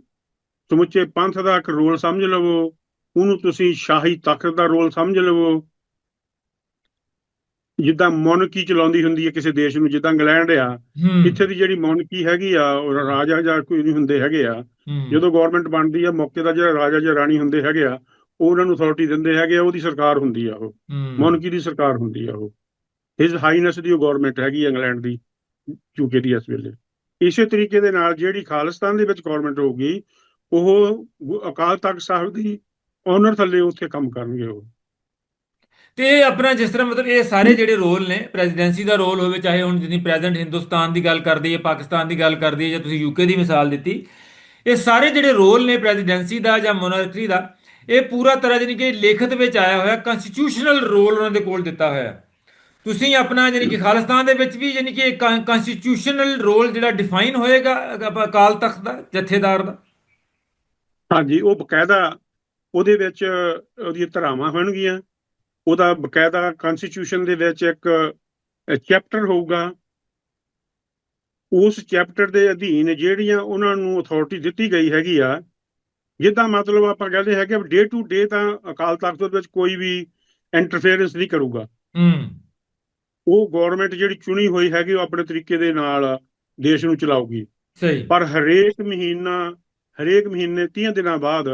Speaker 2: ਸਮੁੱਚੇ ਪੰਥ ਦਾ ਇੱਕ ਰੋਲ ਸਮਝ ਲਵੋ। ਉਹਨੂੰ ਤੁਸੀਂ ਸ਼ਾਹੀ ਤਖਤ ਦਾ ਰੋਲ ਸਮਝ ਲਵੋ। ਜਿੱਦਾਂ ਮੌਨਕੀ ਚਲਾਉਂਦੀ ਹੁੰਦੀ ਹੈ ਕਿਸੇ ਦੇਸ਼ ਨੂੰ ਜਿੱਦਾਂ ਇੰਗਲੈਂਡ ਆ ਇੱਥੇ ਦੀ ਜਿਹੜੀ ਮੌਨਕੀ ਹੈਗੀ ਆ ਉਹ ਰਾਜਾ ਜਾਂ ਕੋਈ ਨਹੀਂ ਹੁੰਦੇ ਹੈਗੇ ਆ ਜਦੋਂ ਗਵਰਨਮੈਂਟ ਬਣਦੀ ਆ ਮੌਕੇ ਦਾ ਜਿਹੜਾ ਰਾਜਾ ਜਾਂ ਰਾਣੀ ਹੁੰਦੇ ਹੈਗੇ ਆ ਉਹ ਉਹਨਾਂ ਨੂੰ ਅਥਾਰਟੀ ਦਿੰਦੇ ਹੈਗੇ ਆ ਉਹਦੀ ਸਰਕਾਰ ਹੁੰਦੀ ਆ ਉਹ। ਮੌਨਕੀ ਦੀ ਸਰਕਾਰ ਹੁੰਦੀ ਆ ਉਹ। ਹਿਸ ਹਾਈਨੈਸ ਦੀ ਉਹ ਗਵਰਨਮੈਂਟ ਹੈਗੀ ਆ ਇੰਗਲੈਂਡ ਦੀ ਯੂਕੇ ਦੀ ਇਸ ਵੇਲੇ। ਇਸੇ ਤਰੀਕੇ ਦੇ ਨਾਲ ਜਿਹੜੀ ਖਾਲਿਸਤਾਨ ਦੇ ਵਿੱਚ ਗਵਰਨਮੈਂਟ ਹੋਊਗੀ ਉਹ ਅਕਾਲ ਤਖਤ ਸਾਹਿਬ ਦੀ ਓਨਰ ਥੱਲੇ ਉੱਥੇ ਕੰਮ ਕਰਨਗੇ ਉਹ।
Speaker 1: ਤੇ ਇਹ ਆਪਣਾ ਜਿਸ ਤਰ੍ਹਾਂ ਮਤਲਬ ਇਹ ਸਾਰੇ ਜਿਹੜੇ ਰੋਲ ਨੇ ਪ੍ਰੈਜ਼ੀਡੈਂਸੀ ਦਾ ਰੋਲ ਹੋਵੇ, ਚਾਹੇ ਹੁਣ ਜਿੰਨੀ ਪ੍ਰੈਜ਼ੈਂਟ ਹਿੰਦੁਸਤਾਨ ਦੀ ਗੱਲ ਕਰਦੇ ਹੈ, ਪਾਕਿਸਤਾਨ ਦੀ ਗੱਲ ਕਰਦੀ ਹੈ, ਜਾਂ ਤੁਸੀਂ ਯੂਕੇ ਦੀ ਮਿਸਾਲ ਦਿੱਤੀ, ਇਹ ਸਾਰੇ ਜਿਹੜੇ ਰੋਲ ਨੇ ਪ੍ਰੈਜ਼ੀਡੈਂਸੀ ਦਾ ਜਾਂ ਮੋਨਰਕੀ ਦਾ, ਇਹ ਪੂਰਾ ਤਰ੍ਹਾਂ ਜਾਨੀ ਕਿ ਲਿਖਤ ਵਿੱਚ ਆਇਆ ਹੋਇਆ ਕਨਸਟੀਟਿਊਸ਼ਨਲ ਰੋਲ ਉਹਨਾਂ ਦੇ ਕੋਲ ਦਿੱਤਾ ਹੋਇਆ। ਤੁਸੀਂ ਆਪਣਾ ਜਾਨੀ ਕਿ ਖਾਲਿਸਤਾਨ ਦੇ ਵਿੱਚ ਵੀ ਜਾਨੀ ਕਿ ਕਨਸਟੀਟਿਊਸ਼ਨਲ ਰੋਲ ਜਿਹੜਾ ਡਿਫਾਈਨ ਹੋਏਗਾ ਅਕਾਲ ਤਖਤ ਦਾ, ਜਥੇਦਾਰ ਦਾ।
Speaker 2: ਹਾਂਜੀ, ਉਹ ਬਕਾਇਦਾ ਉਹਦੇ ਵਿੱਚ ਉਹਦੀਆਂ ਧਾਰਾਵਾਂ ਹੋਣਗੀਆਂ। ਉਹਦਾ ਬਕਾਇਦਾ ਕਨਸਟੀਟਿਊਸ਼ਨ ਦੇ ਵਿੱਚ ਇੱਕ ਚੈਪਟਰ ਹੋਊਗਾ। ਉਸ ਚੈਪਟਰ ਦੇ ਅਧੀਨ ਜਿਹੜੀਆਂ ਉਹਨਾਂ ਨੂੰ ਅਥਾਰਟੀ ਦਿੱਤੀ ਗਈ ਹੈਗੀ ਆ ਜਿੱਦਾਂ ਮਤਲਬ ਆਪਾਂ ਕਹਿੰਦੇ ਹੈਗੇ ਡੇ ਟੂ ਡੇ ਤਾਂ ਅਕਾਲ ਤਖਤ ਦੇ ਵਿੱਚ ਕੋਈ ਵੀ ਇੰਟਰਫੇਰੈਂਸ ਨਹੀਂ ਕਰੂਗਾ।
Speaker 1: ਹੂੰ।
Speaker 2: ਉਹ ਗਵਰਨਮੈਂਟ ਜਿਹੜੀ ਚੁਣੀ ਹੋਈ ਹੈਗੀ ਉਹ ਆਪਣੇ ਤਰੀਕੇ ਦੇ ਨਾਲ ਦੇਸ਼ ਨੂੰ ਚਲਾਊਗੀ।
Speaker 1: ਸਹੀ।
Speaker 2: ਪਰ ਹਰੇਕ ਮਹੀਨਾ ਹਰੇਕ ਮਹੀਨੇ 30 ਦਿਨਾਂ ਬਾਅਦ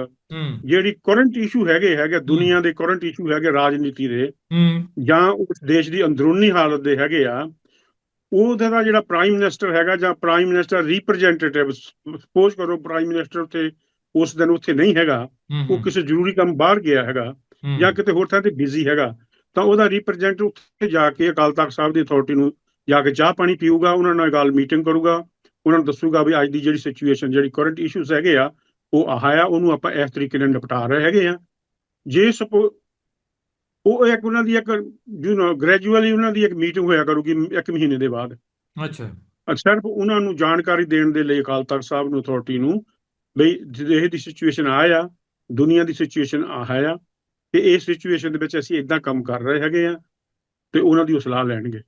Speaker 2: ਜਿਹੜੀ ਕਰੰਟ ਇਸ਼ੂ ਹੈਗੇ ਹੈਗੇ ਦੁਨੀਆ ਦੇ ਕਰੰਟ ਇਸ਼ੂ ਹੈਗੇ ਰਾਜਨੀਤੀ ਦੇ ਜਾਂ ਉਸ ਦੇਸ਼ ਦੀ ਅੰਦਰੂਨੀ ਹਾਲਤ ਦੇ ਹੈਗੇ ਆ ਉਹਦਾ ਦਾ ਜਿਹੜਾ ਪ੍ਰਾਈਮ ਮਿਨਿਸਟਰ ਹੈਗਾ ਜਾਂ ਪ੍ਰਾਈਮ ਮਿਨਿਸਟਰ ਰਿਪਰੈਜ਼ੈਂਟੇਟਿਵ ਸਪੋਜ਼ ਕਰੋ ਪ੍ਰਾਈਮ ਮਿਨਿਸਟਰ ਉੱਥੇ ਉਸ ਦਿਨ ਉੱਥੇ ਨਹੀਂ ਹੈਗਾ ਉਹ ਕਿਸੇ ਜ਼ਰੂਰੀ ਕੰਮ ਬਾਹਰ ਗਿਆ ਹੈਗਾ ਜਾਂ ਕਿਤੇ ਹੋਰ ਥਾਂ ਤੇ ਬਿਜ਼ੀ ਹੈਗਾ ਤਾਂ ਉਹਦਾ ਰਿਪਰੈਜ਼ੈਂਟੇਟਿਵ ਉੱਥੇ ਜਾ ਕੇ ਅਕਾਲ ਤਖਤ ਸਾਹਿਬ ਦੀ ਅਥਾਰਟੀ ਨੂੰ ਜਾ ਕੇ ਚਾਹ ਪਾਣੀ ਪੀਊਗਾ ਉਹਨਾਂ ਨਾਲ ਗੱਲ ਮੀਟਿੰਗ ਕਰੂਗਾ ਉਹਨਾਂ ਨੂੰ ਦੱਸੂਗਾ ਵੀ ਅੱਜ ਦੀ ਜਿਹੜੀ ਸਿਚੁਏਸ਼ਨ ਜਿਹੜੀ ਕਰੰਟ ਇਸ਼ੂਸ ਹੈਗੇ ਆ ਉਹ ਆਹ ਆ ਉਹਨੂੰ ਆਪਾਂ ਇਸ ਤਰੀਕੇ ਨਾਲ ਨਿਪਟਾ ਰਹੇ ਹੈਗੇ ਆ। ਜੇ ਸਪੋ ਉਹ ਇੱਕ ਉਹਨਾਂ ਦੀ ਇੱਕ ਯੂ نو ਗ੍ਰੈਜੂਅਲੀ ਉਹਨਾਂ ਦੀ ਇੱਕ ਮੀਟਿੰਗ ਹੋਇਆ ਕਰੂਗੀ ਇੱਕ ਮਹੀਨੇ ਦੇ ਬਾਅਦ।
Speaker 1: ਅੱਛਾ।
Speaker 2: ਸਿਰਫ ਉਹਨਾਂ ਨੂੰ ਜਾਣਕਾਰੀ ਦੇਣ ਦੇ ਲਈ ਅਕਾਲ ਤਖਤ ਸਾਹਿਬ ਨੂੰ ਅਥਾਰਟੀ ਨੂੰ ਬਈ ਜਿਹੇ ਦੀ ਸਿਚੁਏਸ਼ਨ ਆ ਆ ਦੁਨੀਆ ਦੀ ਸਿਚੁਏਸ਼ਨ ਆਹ ਆ ਤੇ ਇਸ ਸਿਚੁਏਸ਼ਨ ਦੇ ਵਿੱਚ ਅਸੀਂ ਇਦਾਂ ਕੰਮ ਕਰ ਰਹੇ ਹੈਗੇ ਆ ਤੇ ਉਹਨਾਂ ਦੀ ਉਹ ਸਲਾਹ ਲੈਣਗੇ।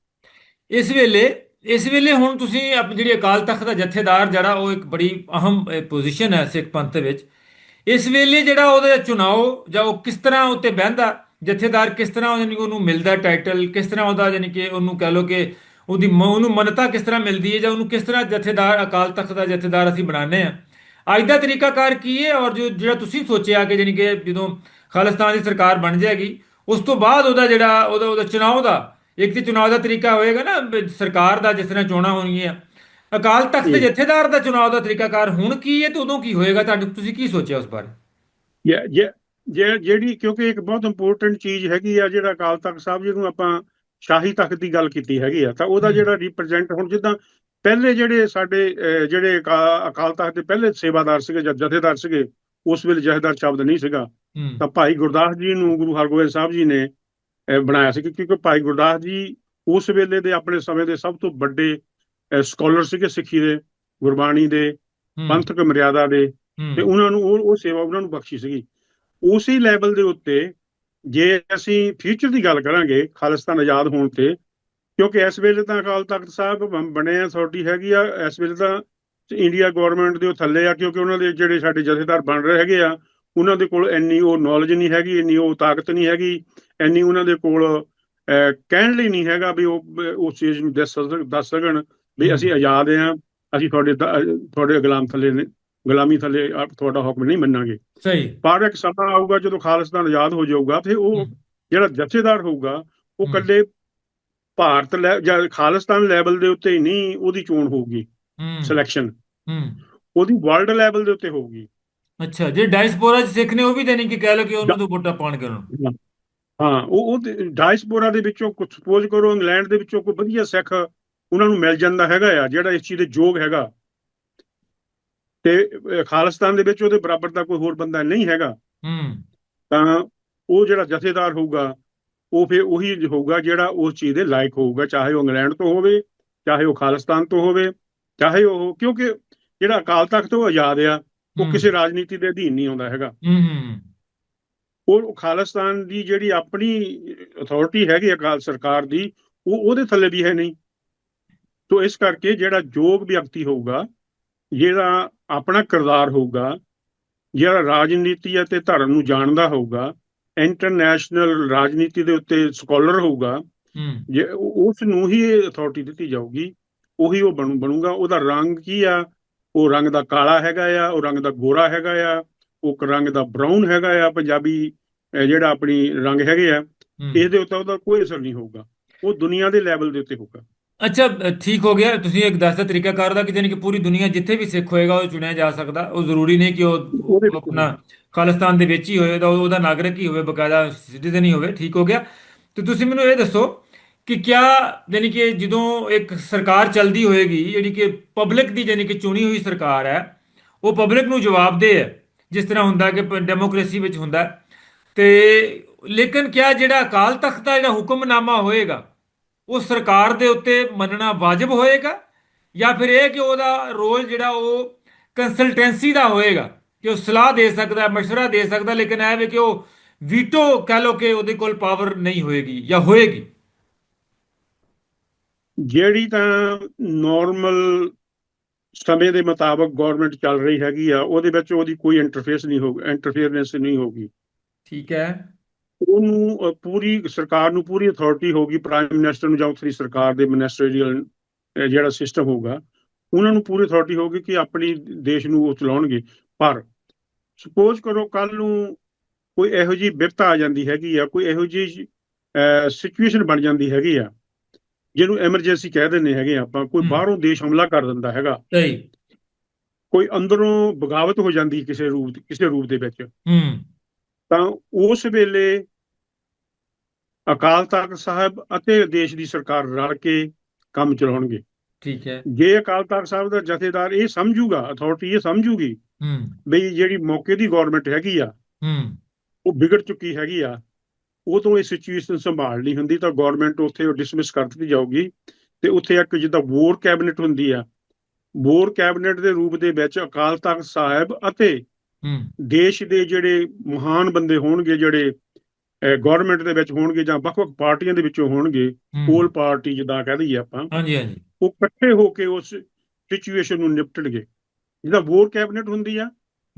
Speaker 1: ਇਸ ਵੇਲੇ ਇਸ ਵੇਲੇ ਹੁਣ ਤੁਸੀਂ ਆਪਣੀ ਜਿਹੜੀ ਅਕਾਲ ਤਖਤ ਦਾ ਜਥੇਦਾਰ ਜਿਹੜਾ, ਉਹ ਇੱਕ ਬੜੀ ਅਹਿਮ ਪੋਜੀਸ਼ਨ ਹੈ ਸਿੱਖ ਪੰਥ ਦੇ ਵਿੱਚ। ਇਸ ਵੇਲੇ ਜਿਹੜਾ ਉਹਦਾ ਚੁਣਾਓ ਜਾਂ ਉਹ ਕਿਸ ਤਰ੍ਹਾਂ ਉੱਤੇ ਬਹਿੰਦਾ, ਜਥੇਦਾਰ ਕਿਸ ਤਰ੍ਹਾਂ ਉਹਨੂੰ ਉਹਨੂੰ ਮਿਲਦਾ ਟਾਈਟਲ ਕਿਸ ਤਰ੍ਹਾਂ ਉਹਦਾ ਯਾਨੀ ਕਿ ਉਹਨੂੰ ਕਹਿ ਲੋ ਕਿ ਉਹਦੀ ਮ- ਉਹਨੂੰ ਮਨਤਾ ਕਿਸ ਤਰ੍ਹਾਂ ਮਿਲਦੀ ਹੈ ਜਾਂ ਉਹਨੂੰ ਕਿਸ ਤਰ੍ਹਾਂ ਜਥੇਦਾਰ, ਅਕਾਲ ਤਖਤ ਦਾ ਜਥੇਦਾਰ ਅਸੀਂ ਬਣਾਉਂਦੇ ਆ ਅੱਜ ਦਾ ਤਰੀਕਾਕਾਰ ਕੀ ਹੈ ਔਰ ਜੋ, ਜਿਹੜਾ ਤੁਸੀਂ ਸੋਚਿਆ ਕਿ ਯਾਨੀ ਕਿ ਜਦੋਂ ਖਾਲਿਸਤਾਨ ਦੀ ਸਰਕਾਰ ਬਣ ਜਾਏਗੀ, ਉਸ ਤੋਂ ਬਾਅਦ ਉਹਦਾ ਜਿਹੜਾ, ਉਹਦਾ ਉਹਦਾ ਚੁਣਾਵ ਦਾ ਇੱਕ ਤੇ ਚੁਣਾਵ ਦਾ ਤਰੀਕਾ ਹੋਏਗਾ ਨਾ ਸਰਕਾਰ ਦਾ ਜਿਸ ਤਰ੍ਹਾਂ ਚੋਣਾਂ ਹੋਣਗੀਆਂ। ਅਕਾਲ ਤਖਤ ਦੇ
Speaker 2: ਜੀ।
Speaker 1: ਜਥੇਦਾਰ ਦਾ ਚੁਣਾਵ ਦਾ ਤਰੀਕਾਕਾਰ ਹੁਣ ਕੀ ਹੈ ਤੇ ਉਦੋਂ ਕੀ ਹੋਏਗਾ? ਤੁਹਾਡੇ ਤੁਸੀਂ ਕੀ ਸੋਚਿਆ ਉਸ ਬਾਰੇ?
Speaker 2: ਜੇ ਜੇ- ਜੇ ਜਿਹੜੀ ਕਿਉਂਕਿ ਇੱਕ ਬਹੁਤ ਇੰਪੋਰਟੈਂਟ ਚੀਜ਼ ਹੈਗੀ ਆ ਜਿਹੜਾ ਅਕਾਲ ਤਖਤ ਸਾਹਿਬ ਜਿਹਨੂੰ ਆਪਾਂ ਸ਼ਾਹੀ ਤਖਤ ਦੀ ਗੱਲ ਕੀਤੀ ਹੈਗੀ ਆ ਤਾਂ ਉਹਦਾ। ਜਿਹੜਾ ਰਿਪਰੈਜ਼ੈਂਟ ਹੁਣ ਜਿੱਦਾਂ ਪਹਿਲੇ ਜਿਹੜੇ ਸਾਡੇ ਜਿਹੜੇ ਅਕਾ- ਅਕਾਲ ਤਖਤ ਦੇ ਪਹਿਲੇ ਸੇਵਾਦਾਰ ਸੀਗੇ ਜਾਂ ਜਥੇਦਾਰ ਸੀਗੇ ਉਸ ਵੇਲੇ ਜਥੇਦਾਰ ਸ਼ਬਦ ਨਹੀਂ ਸੀਗਾ। ਤਾਂ ਭਾਈ ਗੁਰਦਾਸ ਜੀ ਨੂੰ ਗੁਰੂ ਹਰਗੋਬਿੰਦ ਸਾਹਿਬ ਜੀ ਨੇ ਬਣਾਇਆ ਸੀ ਕਿਉਂਕਿ ਭਾਈ ਗੁਰਦਾਸ ਜੀ ਉਸ ਵੇਲੇ ਦੇ ਆਪਣੇ ਸਮੇਂ ਦੇ ਸਭ ਤੋਂ ਵੱਡੇ ਸਕਾਲਰ ਸੀਗੇ ਸਿੱਖੀ ਦੇ ਗੁਰਬਾਣੀ ਦੇ ਪੰਥਕ ਮਰਿਆਦਾ ਦੇ ਤੇ ਉਹਨਾਂ ਨੂੰ ਉਹ ਉਹ ਸੇਵਾ ਉਹਨਾਂ ਨੂੰ ਬਖਸ਼ੀ ਸੀਗੀ। ਉਸੇ ਲੈਵਲ ਦੇ ਉੱਤੇ ਜੇ ਅਸੀਂ ਫਿਊਚਰ ਦੀ ਗੱਲ ਕਰਾਂਗੇ ਖਾਲਿਸਤਾਨ ਆਜ਼ਾਦ ਹੋਣ ਤੇ ਕਿਉਂਕਿ ਇਸ ਵੇਲੇ ਤਾਂ ਅਕਾਲ ਤਖਤ ਸਾਹਿਬ ਬਣ- ਆ ਅਥਾਰਟੀ ਹੈਗੀ ਆ ਇਸ ਵੇਲੇ ਤਾਂ ਇੰਡੀਆ ਗਵਰਨਮੈਂਟ ਦੇ ਉਹ ਥੱਲੇ ਆ ਕਿਉਂਕਿ ਉਹਨਾਂ ਦੇ ਜਿਹੜੇ ਸਾਡੇ ਜਥੇਦਾਰ ਬਣ ਰਹੇ ਹੈਗੇ ਆ ਉਹਨਾਂ ਦੇ ਕੋਲ ਇੰਨੀ ਉਹ ਨੌਲੇਜ ਨਹੀਂ ਹੈਗੀ ਇੰਨੀ ਉਹ ਤਾਕਤ ਨਹੀਂ ਹੈਗੀ। ਇੰਨੀ ਉਹਨਾਂ ਦੇ ਕੋਲ ਕਹਿਣ ਲਈ ਨਹੀਂ ਹੈਗਾ ਵੀ ਉਹ ਉਸ ਚੀਜ਼ ਨੂੰ ਦੱਸ ਸਕ- ਦੱਸ ਸਕਣ ਵੀ। ਅਸੀਂ ਆਜ਼ਾਦ ਆ ਅਸੀਂ ਤੁਹਾਡੇ ਤੁਹਾਡੇ ਗੁਲਾਮ ਥੱਲੇ ਗੁਲਾਮੀ ਥੱਲੇ ਤੁਹਾਡਾ ਹੁਕਮ ਨਹੀਂ ਮੰਨਾਂਗੇ।
Speaker 1: ਸਹੀ।
Speaker 2: ਪਰ ਇੱਕ ਸਮਾਂ ਆਊਗਾ ਜਦੋਂ ਖਾਲਿਸਤਾਨ ਆਜ਼ਾਦ ਹੋ ਜਾਊਗਾ ਤੇ ਉਹ। ਜਿਹੜਾ ਜਥੇਦਾਰ ਹੋਊਗਾ ਉਹ। ਕੱਲੇ ਭਾਰਤ ਲੈ ਜਾਂ ਖਾਲਿਸਤਾਨ ਲੈਵਲ ਦੇ ਉੱਤੇ ਹੀ ਨਹੀਂ ਉਹਦੀ ਚੋਣ ਹੋਊਗੀ। ਸਿਲੈਕਸ਼ਨ ਉਹਦੀ ਵਰਲਡ ਲੈਵਲ ਦੇ ਉੱਤੇ ਹੋਊਗੀ।
Speaker 1: ਅੱਛਾ ਜੇ ਡਾਇਸਪੋਰਾ ਚ ਸਿੱਖ ਨੇ ਉਹ ਵੀ ਨਹੀਂ ਕਿ ਕਹਿ ਲਓ ਕਿ ਉਹਨਾਂ ਤੋਂ ਵੋਟਾਂ ਪਾਉਣ ਕਰਨ।
Speaker 2: ਹਾਂ ਉਹ ਉਹ ਡਾਇਸਪੋਰਾ ਦੇ ਵਿੱਚੋਂ ਕੁਝ ਸਪੋਜ਼ ਕਰੋ ਇੰਗਲੈਂਡ ਦੇ ਵਿੱਚੋਂ ਕੋਈ ਵਧੀਆ ਸਿੱਖ ਉਹਨਾਂ ਨੂੰ ਮਿਲ ਜਾਂਦਾ ਹੈਗਾ ਆ ਜਿਹੜਾ ਇਸ ਚੀਜ਼ ਦੇ ਯੋਗ ਹੈਗਾ। ਤੇ ਖਾਲਿਸਤਾਨ ਦੇ ਵਿੱਚ ਉਹਦੇ ਬਰਾਬਰ ਦਾ ਕੋਈ ਹੋਰ ਬੰਦਾ ਨਹੀਂ ਹੈਗਾ।
Speaker 1: ਹੂੰ।
Speaker 2: ਤਾਂ ਉਹ ਜਿਹੜਾ ਜਥੇਦਾਰ ਹੋਊਗਾ ਉਹ ਫਿਰ ਉਹੀ ਹੋਊਗਾ ਜਿਹੜਾ ਉਸ ਚੀਜ਼ ਦੇ ਲਾਇਕ ਹੋਊਗਾ ਚਾਹੇ ਉਹ ਇੰਗਲੈਂਡ ਤੋਂ ਹੋਵੇ ਚਾਹੇ ਉਹ ਖਾਲਿਸਤਾਨ ਤੋਂ ਹੋਵੇ ਚਾਹੇ ਉਹ ਕਿਉਂਕਿ ਜਿਹੜਾ ਅਕਾਲ ਤਖਤ ਉਹ ਆਜ਼ਾਦ ਆ ਉਹ। ਕਿਸੇ ਰਾਜਨੀਤੀ ਦੇ ਅਧੀਨ ਨਹੀਂ ਆਉਂਦਾ ਹੈਗਾ।
Speaker 1: ਹੂੰ ਹੂੰ।
Speaker 2: ਉਹ ਖਾਲਿਸਤਾਨ ਦੀ ਜਿਹੜੀ ਆਪਣੀ ਅਥਾਰਟੀ ਹੈਗੀ ਅਕਾਲ ਸਰਕਾਰ ਦੀ ਉਹ ਉਹਦੇ ਥੱਲੇ ਵੀ ਹੈ ਨਹੀਂ। ਤੋਂ ਇਸ ਕਰਕੇ ਜਿਹੜਾ ਯੋਗ ਵਿਅਕਤੀ ਹੋਊਗਾ ਜਿਹੜਾ ਆਪਣਾ ਕਿਰਦਾਰ ਹੋਊਗਾ ਜਿਹੜਾ ਰਾਜਨੀਤੀ ਅਤੇ ਧਰਮ ਨੂੰ ਜਾਣਦਾ ਹੋਊਗਾ ਇੰਟਰਨੈਸ਼ਨਲ ਰਾਜਨੀਤੀ ਦੇ ਉੱਤੇ ਸਕਾਲਰ ਹੋਊਗਾ ਜੇ ਉਸ ਨੂੰ ਹੀ ਅਥਾਰਟੀ ਦਿੱਤੀ ਜਾਊਗੀ ਉਹੀ ਉਹ ਬਣੂ ਬਣੂਗਾ। ਉਹਦਾ ਰੰਗ ਕੀ ਆ? ਉਹ ਰੰਗ ਦਾ ਕਾਲਾ ਹੈਗਾ ਆ ਉਹ ਰੰਗ ਦਾ ਗੋਰਾ ਹੈਗਾ ਆ ਉਹ ਰੰਗ ਦਾ ਬਰਾਊਨ ਹੈਗਾ ਆ ਪੰਜਾਬੀ ਜਿਹੜਾ ਆਪਣੀ ਰੰਗ ਹੈਗੇ ਆ
Speaker 1: ਹੂੰ।
Speaker 2: ਇਹਦੇ ਉੱਤੇ ਉਹਦਾ ਕੋਈ ਅਸਰ ਨਹੀਂ ਹੋਊਗਾ। ਉਹ ਦੁਨੀਆ ਦੇ ਲੈਵਲ ਦੇ ਉੱਤੇ ਹੋਊਗਾ।
Speaker 1: ਅੱਛਾ ਠੀਕ ਹੋ ਗਿਆ। ਤੁਸੀਂ ਇੱਕ ਦੱਸਦਾ ਤਰੀਕਾ ਕਰ ਦਾ ਕਿ ਜਾਨੀ ਕਿ ਪੂਰੀ ਦੁਨੀਆ ਜਿੱਥੇ ਵੀ ਸਿੱਖ ਹੋਏਗਾ ਉਹ ਚੁਣਿਆ ਜਾ ਸਕਦਾ। ਉਹ ਜ਼ਰੂਰੀ ਨਹੀਂ ਕਿ ਉਹ ਆਪਣਾ ਖਾਲਿਸਤਾਨ ਦੇ ਵਿੱਚ ਹੀ ਹੋਏ ਤਾਂ ਉਹ- ਉਹਦਾ ਨਾਗਰਿਕ ਹੀ ਹੋਵੇ ਬਕਾਇਦਾ ਸਿਟੀਜ਼ਨ ਹੀ ਹੋਵੇ। ਠੀਕ ਹੋ ਗਿਆ। ਤੇ ਤੁਸੀਂ ਮੈਨੂੰ ਇਹ ਦੱਸੋ ਕਿ ਕਿਆ ਜਾਨੀ ਕਿ ਜਦੋਂ ਇੱਕ ਸਰਕਾਰ ਚੱਲਦੀ ਹੋਏਗੀ ਜਿਹੜੀ ਕਿ ਪਬਲਿਕ ਦੀ ਜਾਨੀ ਕਿ ਚੁਣੀ ਹੋਈ ਸਰਕਾਰ ਹੈ ਉਹ ਪਬਲਿਕ ਨੂੰ ਜਵਾਬਦੇਹ ਹੈ? ਜਿਸ ਤਰ੍ਹਾਂ ਹੁੰਦਾ ਕਿ ਡੈਮੋਕ੍ਰੇਸੀ ਵਿੱਚ ਹੁੰਦਾ ਹੈ। ਤੇ ਲੇਕਿਨ ਕਿਆ ਜਿਹੜਾ ਅਕਾਲ ਤਖਤ ਦਾ ਜਿਹੜਾ ਹੁਕਮਨਾਮਾ ਹੋਏਗਾ ਉਹ ਸਰਕਾਰ ਦੇ ਉੱਤੇ ਮੰਨਣਾ ਵਾਜਬ ਹੋਏਗਾ ਜਾਂ ਫਿਰ ਇਹ ਕਿ ਉਹਦਾ ਰੋਲ ਜਿਹੜਾ ਉਹ ਕੰਸਲਟੈਂਸੀ ਦਾ ਹੋਏਗਾ ਕਿ ਉਹ ਸਲਾਹ ਦੇ ਸਕਦਾ مشورہ ਦੇ ਸਕਦਾ ਲੇਕਿਨ ਇਹ ਵੀ ਕਿ ਉਹ ਵੀਟੋ ਕਹ ਲੋ ਕਿ ਉਹਦੇ ਕੋਲ ਪਾਵਰ ਨਹੀਂ ਹੋਏਗੀ ਜਾਂ ਹੋਏਗੀ
Speaker 2: ਜਿਹੜੀ ਤਾਂ ਨਾਰਮਲ ਸਮੇਂ ਦੇ ਮੁਤਾਬਕ ਗਵਰਨਮੈਂਟ ਚੱਲ ਰਹੀ ਹੈਗੀ ਆ ਉਹਦੇ ਵਿੱਚ ਉਹਦੀ ਕੋਈ ਇੰਟਰਫੇਸ ਨਹੀਂ ਹੋਊਗੀ ਇੰਟਰਫੇਰੈਂਸ ਨਹੀਂ ਹੋਊਗੀ।
Speaker 1: ਠੀਕ ਹੈ।
Speaker 2: ਉਹਨੂੰ ਪੂਰੀ ਸਰਕਾਰ ਨੂੰ ਪੂਰੀ ਅਥਾਰਟੀ ਹੋਗੀ ਪ੍ਰਾਈਮ ਮਿਨਿਸਟਰ ਨੂੰ ਜਾਂ ਦੀ ਸਰਕਾਰ ਦੇ ਮਿਨਿਸਟਰੀਅਲ ਜਿਹੜਾ ਸਿਸਟਮ ਹੋਊਗਾ ਉਹਨਾਂ ਨੂੰ ਪੂਰੀ ਅਥਾਰਟੀ ਹੋਗੀ ਕਿ ਆਪਣੀ ਦੇਸ਼ ਨੂੰ ਉਹ ਚਲਾਉਣਗੇ। ਪਰ ਸਪੋਜ਼ ਕਰੋ ਕੱਲ ਨੂੰ ਕੋਈ ਇਹੋ ਜਿਹੀ ਬਿਪਤਾ ਆ ਜਾਂਦੀ ਹੈਗੀ ਆ ਕੋਈ ਇਹੋ ਜਿਹੀ ਸਿਚੁਏਸ਼ਨ ਬਣ ਜਾਂਦੀ ਹੈਗੀ ਆ ਜਿਹਨੂੰ ਐਮਰਜੈਂਸੀ ਕਹਿ ਦਿੰਦੇ ਹੈਗੇ ਆਪਾਂ ਕੋਈ। ਬਾਹਰੋਂ ਦੇਸ਼ ਹਮਲਾ ਕਰ ਦਿੰਦਾ ਹੈਗਾ।
Speaker 1: ਸਹੀ।
Speaker 2: ਕੋਈ ਅੰਦਰੋਂ ਬਗਾਵਤ ਹੋ ਜਾਂਦੀ ਕਿਸੇ ਰੂਪ ਕਿਸੇ ਰੂਪ ਦੇ ਵਿੱਚ।
Speaker 1: ਹੂੰ।
Speaker 2: ਤਾਂ ਉਸ ਵੇਲੇ ਅਕਾਲ ਤਖਤ ਸਾਹਿਬ ਅਤੇ ਦੇਸ਼ ਦੀ ਸਰਕਾਰ ਰਲ ਕੇ ਕੰਮ ਚਲਾਉਣਗੇ।
Speaker 1: ਠੀਕ ਹੈ।
Speaker 2: ਜੇ ਅਕਾਲ ਤਖਤ ਸਾਹਿਬ ਦਾ ਜਥੇਦਾਰ ਇਹ ਸਮਝੂਗਾ ਅਥਾਰਟੀ ਇਹ ਸਮਝੂਗੀ
Speaker 1: ਹੂੰ।
Speaker 2: ਬਈ ਜਿਹੜੀ ਮੌਕੇ ਦੀ ਗਵਰਨਮੈਂਟ ਹੈਗੀ ਆ
Speaker 1: ਹੂੰ।
Speaker 2: ਉਹ ਵਿਗੜ ਚੁੱਕੀ ਹੈਗੀ ਆ ਉਹ ਤੋਂ ਇਹ ਸਿਚੁਏਸ਼ਨ ਸੰਭਾਲ ਨਹੀਂ ਹੁੰਦੀ ਤਾਂ ਗਵਰਨਮੈਂਟ ਉੱਥੇ ਉਹ ਡਿਸਮਿਸ ਕਰ ਦਿੱਤੀ ਜਾਊਗੀ। ਤੇ ਉੱਥੇ ਇੱਕ ਜਿੱਦਾਂ ਵੋਰ ਕੈਬਨਿਟ ਹੁੰਦੀ ਆ। ਵੋਰ ਕੈਬਨਿਟ ਦੇ ਰੂਪ ਦੇ ਵਿੱਚ ਅਕਾਲ ਤਖਤ ਸਾਹਿਬ ਅਤੇ
Speaker 1: ਹੂੰ।
Speaker 2: ਦੇਸ਼ ਦੇ ਜਿਹੜੇ ਮਹਾਨ ਬੰਦੇ ਹੋਣਗੇ ਜਿਹੜੇ ਗਵਰਨਮੈਂਟ ਦੇ ਵਿੱਚ ਹੋਣਗੇ ਜਾਂ ਵੱਖ-ਵੱਖ ਪਾਰਟੀਆਂ ਦੇ ਵਿੱਚੋਂ ਹੋਣਗੇ। ਪੋਲ ਪਾਰਟੀ ਜਿੱਦਾਂ ਕਹਿ ਦਈਏ ਆਪਾਂ
Speaker 1: ਹਾਂਜੀ ਹਾਂਜੀ।
Speaker 2: ਉਹ ਇਕੱਠੇ ਹੋ ਕੇ ਉਸ ਸਿਚੁਏਸ਼ਨ ਨੂੰ ਨਿਪਟਣਗੇ। ਜਿੱਦਾਂ ਵੋਰ ਕੈਬਨਿਟ ਹੁੰਦੀ ਆ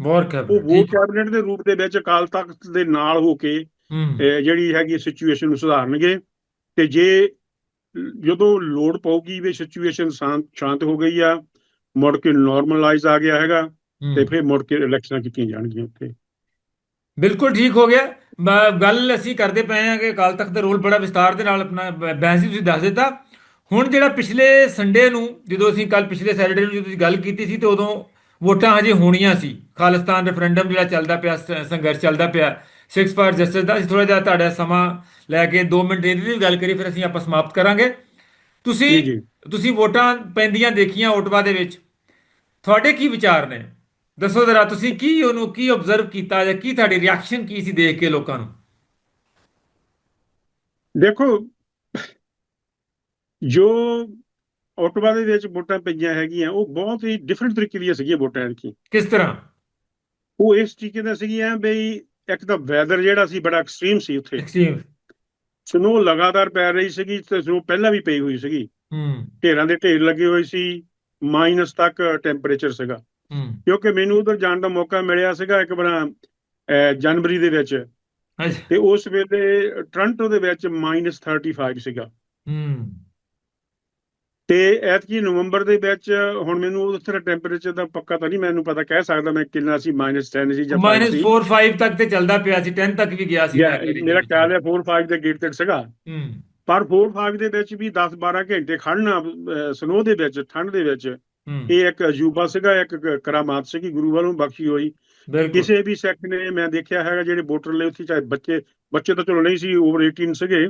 Speaker 1: ਵਾਰ
Speaker 2: ਉਹ
Speaker 1: ਕੈਬਨਿਟ
Speaker 2: ਵੋਰ
Speaker 1: ਠੀਕ ਹੈ।
Speaker 2: ਕੈਬਨਿਟ ਦੇ ਰੂਪ ਦੇ ਵਿੱਚ ਅਕਾਲ ਤਖਤ ਦੇ ਨਾਲ ਹੋ ਕੇ ਜਿਹੜੀ ਹੈਗੀ ਸਿਚੁਏਸ਼ਨ ਨੂੰ ਸੁਧਾਰਨਗੇ ਤੇ ਜੇ ਜਦੋਂ ਲੋੜ ਪਊਗੀ ਵੀ ਸਿਚੁਏਸ਼ਨ ਸ਼ਾਂਤ ਹੋ ਗਈ ਆ ਮੁੜ ਕੇ ਨਾਰਮਲਾਈਜ਼ ਆ ਗਿਆ ਹੈਗਾ ਤੇ ਫਿਰ ਮੁੜ ਕੇ ਇਲੈਕਸ਼ਨਾਂ ਕੀਤੀਆਂ ਜਾਣਗੀਆਂ ਉੱਥੇ।
Speaker 1: ਬਿਲਕੁਲ ਠੀਕ ਹੋ ਗਿਆ। ਗੱਲ ਅਸੀਂ ਕਰਦੇ ਪਏ ਹਾਂ ਕਿ ਅਕਾਲ ਤਖਤ ਦਾ ਰੋਲ ਬੜਾ ਵਿਸਤਾਰ ਦੇ ਨਾਲ ਆਪਣਾ ਬੈਂਸ ਤੁਸੀਂ ਦੱਸ ਦਿੱਤਾ। ਹੁਣ ਜਿਹੜਾ ਪਿਛਲੇ ਸੰਡੇ ਨੂੰ ਜਦੋਂ ਅਸੀਂ ਕੱਲ ਪਿਛਲੇ ਸੈਟਰਡੇ ਨੂੰ ਜਦੋਂ ਤੁਸੀਂ ਗੱਲ ਕੀਤੀ ਸੀ ਤੇ ਉਦੋਂ ਵੋਟਾਂ ਹਜੇ ਹੋਣੀਆਂ ਸੀ। ਖਾਲਿਸਤਾਨ ਰੈਫਰੈਂਡਮ ਜਿਹੜਾ ਚੱਲਦਾ ਪਿਆ ਸੰਘਰਸ਼ ਚੱਲਦਾ ਪਿਆ। ਸਿਕਸ ਫਾਰ ਜਸਟਿਸ ਦਾ ਅਸੀਂ ਥੋੜਾ ਜਿਹਾ ਤੁਹਾਡਾ ਸਮਾਂ ਲੈ ਕੇ 2 ਮਿੰਟ ਇਹਦੀ ਵੀ ਗੱਲ ਕਰੀ ਫਿਰ ਅਸੀਂ ਆਪਾਂ ਸਮਾਪਤ ਕਰਾਂਗੇ। ਤੁਸੀਂ। ਤੁਸੀਂ ਵੋਟਾਂ ਪੈਂਦੀਆਂ ਦੇਖੀਆਂ ਓਟਵਾ ਦੇ ਵਿੱਚ। ਤੁਹਾਡੇ ਕੀ ਵਿਚਾਰ ਨੇ? ਦੱਸੋ ਜ਼ਰਾ ਤੁਸੀਂ ਕੀ ਉਹਨੂੰ ਕੀ ਆਬਜ਼ਰਵ ਕੀਤਾ ਜਾਂ ਕੀ ਤੁਹਾਡੀ ਰਿਐਕਸ਼ਨ ਕੀ ਸੀ ਦੇਖ ਕੇ ਲੋਕਾਂ ਨੂੰ?
Speaker 2: ਦੇਖੋ ਜੋ ਓਟਵਾ ਦੇ ਵਿੱਚ ਵੋਟਾਂ ਪਈਆਂ ਹੈਗੀਆਂ ਉਹ ਬਹੁਤ ਹੀ ਡਿਫਰੈਂਟ ਤਰੀਕੇ ਦੀਆਂ ਸੀਗੀਆਂ ਵੋਟਾਂ ਐਤਕੀ।
Speaker 1: ਕਿਸ ਤਰ੍ਹਾਂ?
Speaker 2: ਉਹ ਇਸ ਤਰੀਕੇ ਦਾ ਸੀਗੀਆਂ ਬਈ ਇੱਕ ਤਾਂ ਵੈਦਰ ਜਿਹੜਾ ਸੀ ਬੜਾ ਐਕਸਟ੍ਰੀਮ ਸੀ ਉੱਥੇ।
Speaker 1: ਐਕਸਟ੍ਰੀਮ
Speaker 2: ਸਨੋ ਲਗਾਤਾਰ ਪੈ ਰਹੀ ਸੀਗੀ ਤੇ ਸਨੋ ਪਹਿਲਾਂ ਵੀ ਪਈ ਹੋਈ ਸੀਗੀ।
Speaker 1: ਹੂੰ।
Speaker 2: ਢੇਰਾਂ ਦੇ ਢੇਰ ਲੱਗੇ ਹੋਏ ਸੀ ਮਾਈਨਸ ਤੱਕ ਟੈਂਪਰੇਚਰ ਸੀਗਾ।
Speaker 1: ਹੂੰ।
Speaker 2: ਕਿਉਂਕਿ ਮੈਨੂੰ ਉਧਰ ਜਾਣ ਦਾ ਮੌਕਾ ਮਿਲਿਆ ਸੀਗਾ ਇੱਕ ਵਾਰ ਜਨਵਰੀ ਦੇ ਵਿੱਚ। ਤੇ ਉਸ ਵੇਲੇ ਟੋਰਾਂਟੋ ਦੇ ਵਿੱਚ ਮਾਈਨਸ 35 ਸੀਗਾ।
Speaker 1: ਹੂੰ।
Speaker 2: ਤੇ ਐਤਕੀ ਨਵੰਬਰ ਦੇ ਵਿੱਚ ਹੁਣ ਮੈਨੂੰ ਉੱਥੇ ਦਾ ਟੈਂਪਰੇਚਰ ਦਾ ਪੱਕਾ ਤਾਂ ਨਹੀਂ ਮੈਨੂੰ ਪਤਾ ਕਹਿ ਸਕਦਾ ਮੈਂ ਕਿੰਨਾ ਸੀ ਮਾਈਨਸ 10 ਸੀ ਜਾਂ 5
Speaker 1: ਮਾਈਨਸ
Speaker 2: ਸੀ।
Speaker 1: 4 5 ਤੱਕ ਤੇ ਚੱਲਦਾ ਪਿਆ ਸੀ 10 ਤੱਕ ਵੀ ਗਿਆ ਸੀ
Speaker 2: ਮੇਰਾ ਖਿਆਲ ਹੈ 4 5 ਦੇ ਗੇਟ ਤੱਕ ਸੀਗਾ।
Speaker 1: ਹੂੰ।
Speaker 2: ਪਰ 4 5 ਦੇ ਵਿੱਚ ਵੀ 10 12 ਘੰਟੇ ਖੜਨਾ ਸਨੋ ਦੇ ਵਿੱਚ ਠੰਡ ਦੇ ਵਿੱਚ ਇਹ ਇੱਕ ਅਜੂਬਾ ਸੀਗਾ ਇੱਕ ਕਰਾਮਾਤ ਸੀਗੀ ਗੁਰੂ ਵੱਲੋਂ ਬਖਸ਼ੀ ਹੋਈ। ਕਿਸੇ ਵੀ ਸਿੱਖ ਨੇ ਮੈਂ ਦੇਖਿਆ ਹੈਗਾ ਜਿਹੜੇ ਵੋਟਰ ਲਈ ਉੱਥੇ ਚਾਹੇ ਬੱਚੇ ਬੱਚੇ ਤਾਂ ਚਲੋ ਨਹੀਂ ਸੀ ਓਵਰ 18 ਸੀਗੇ।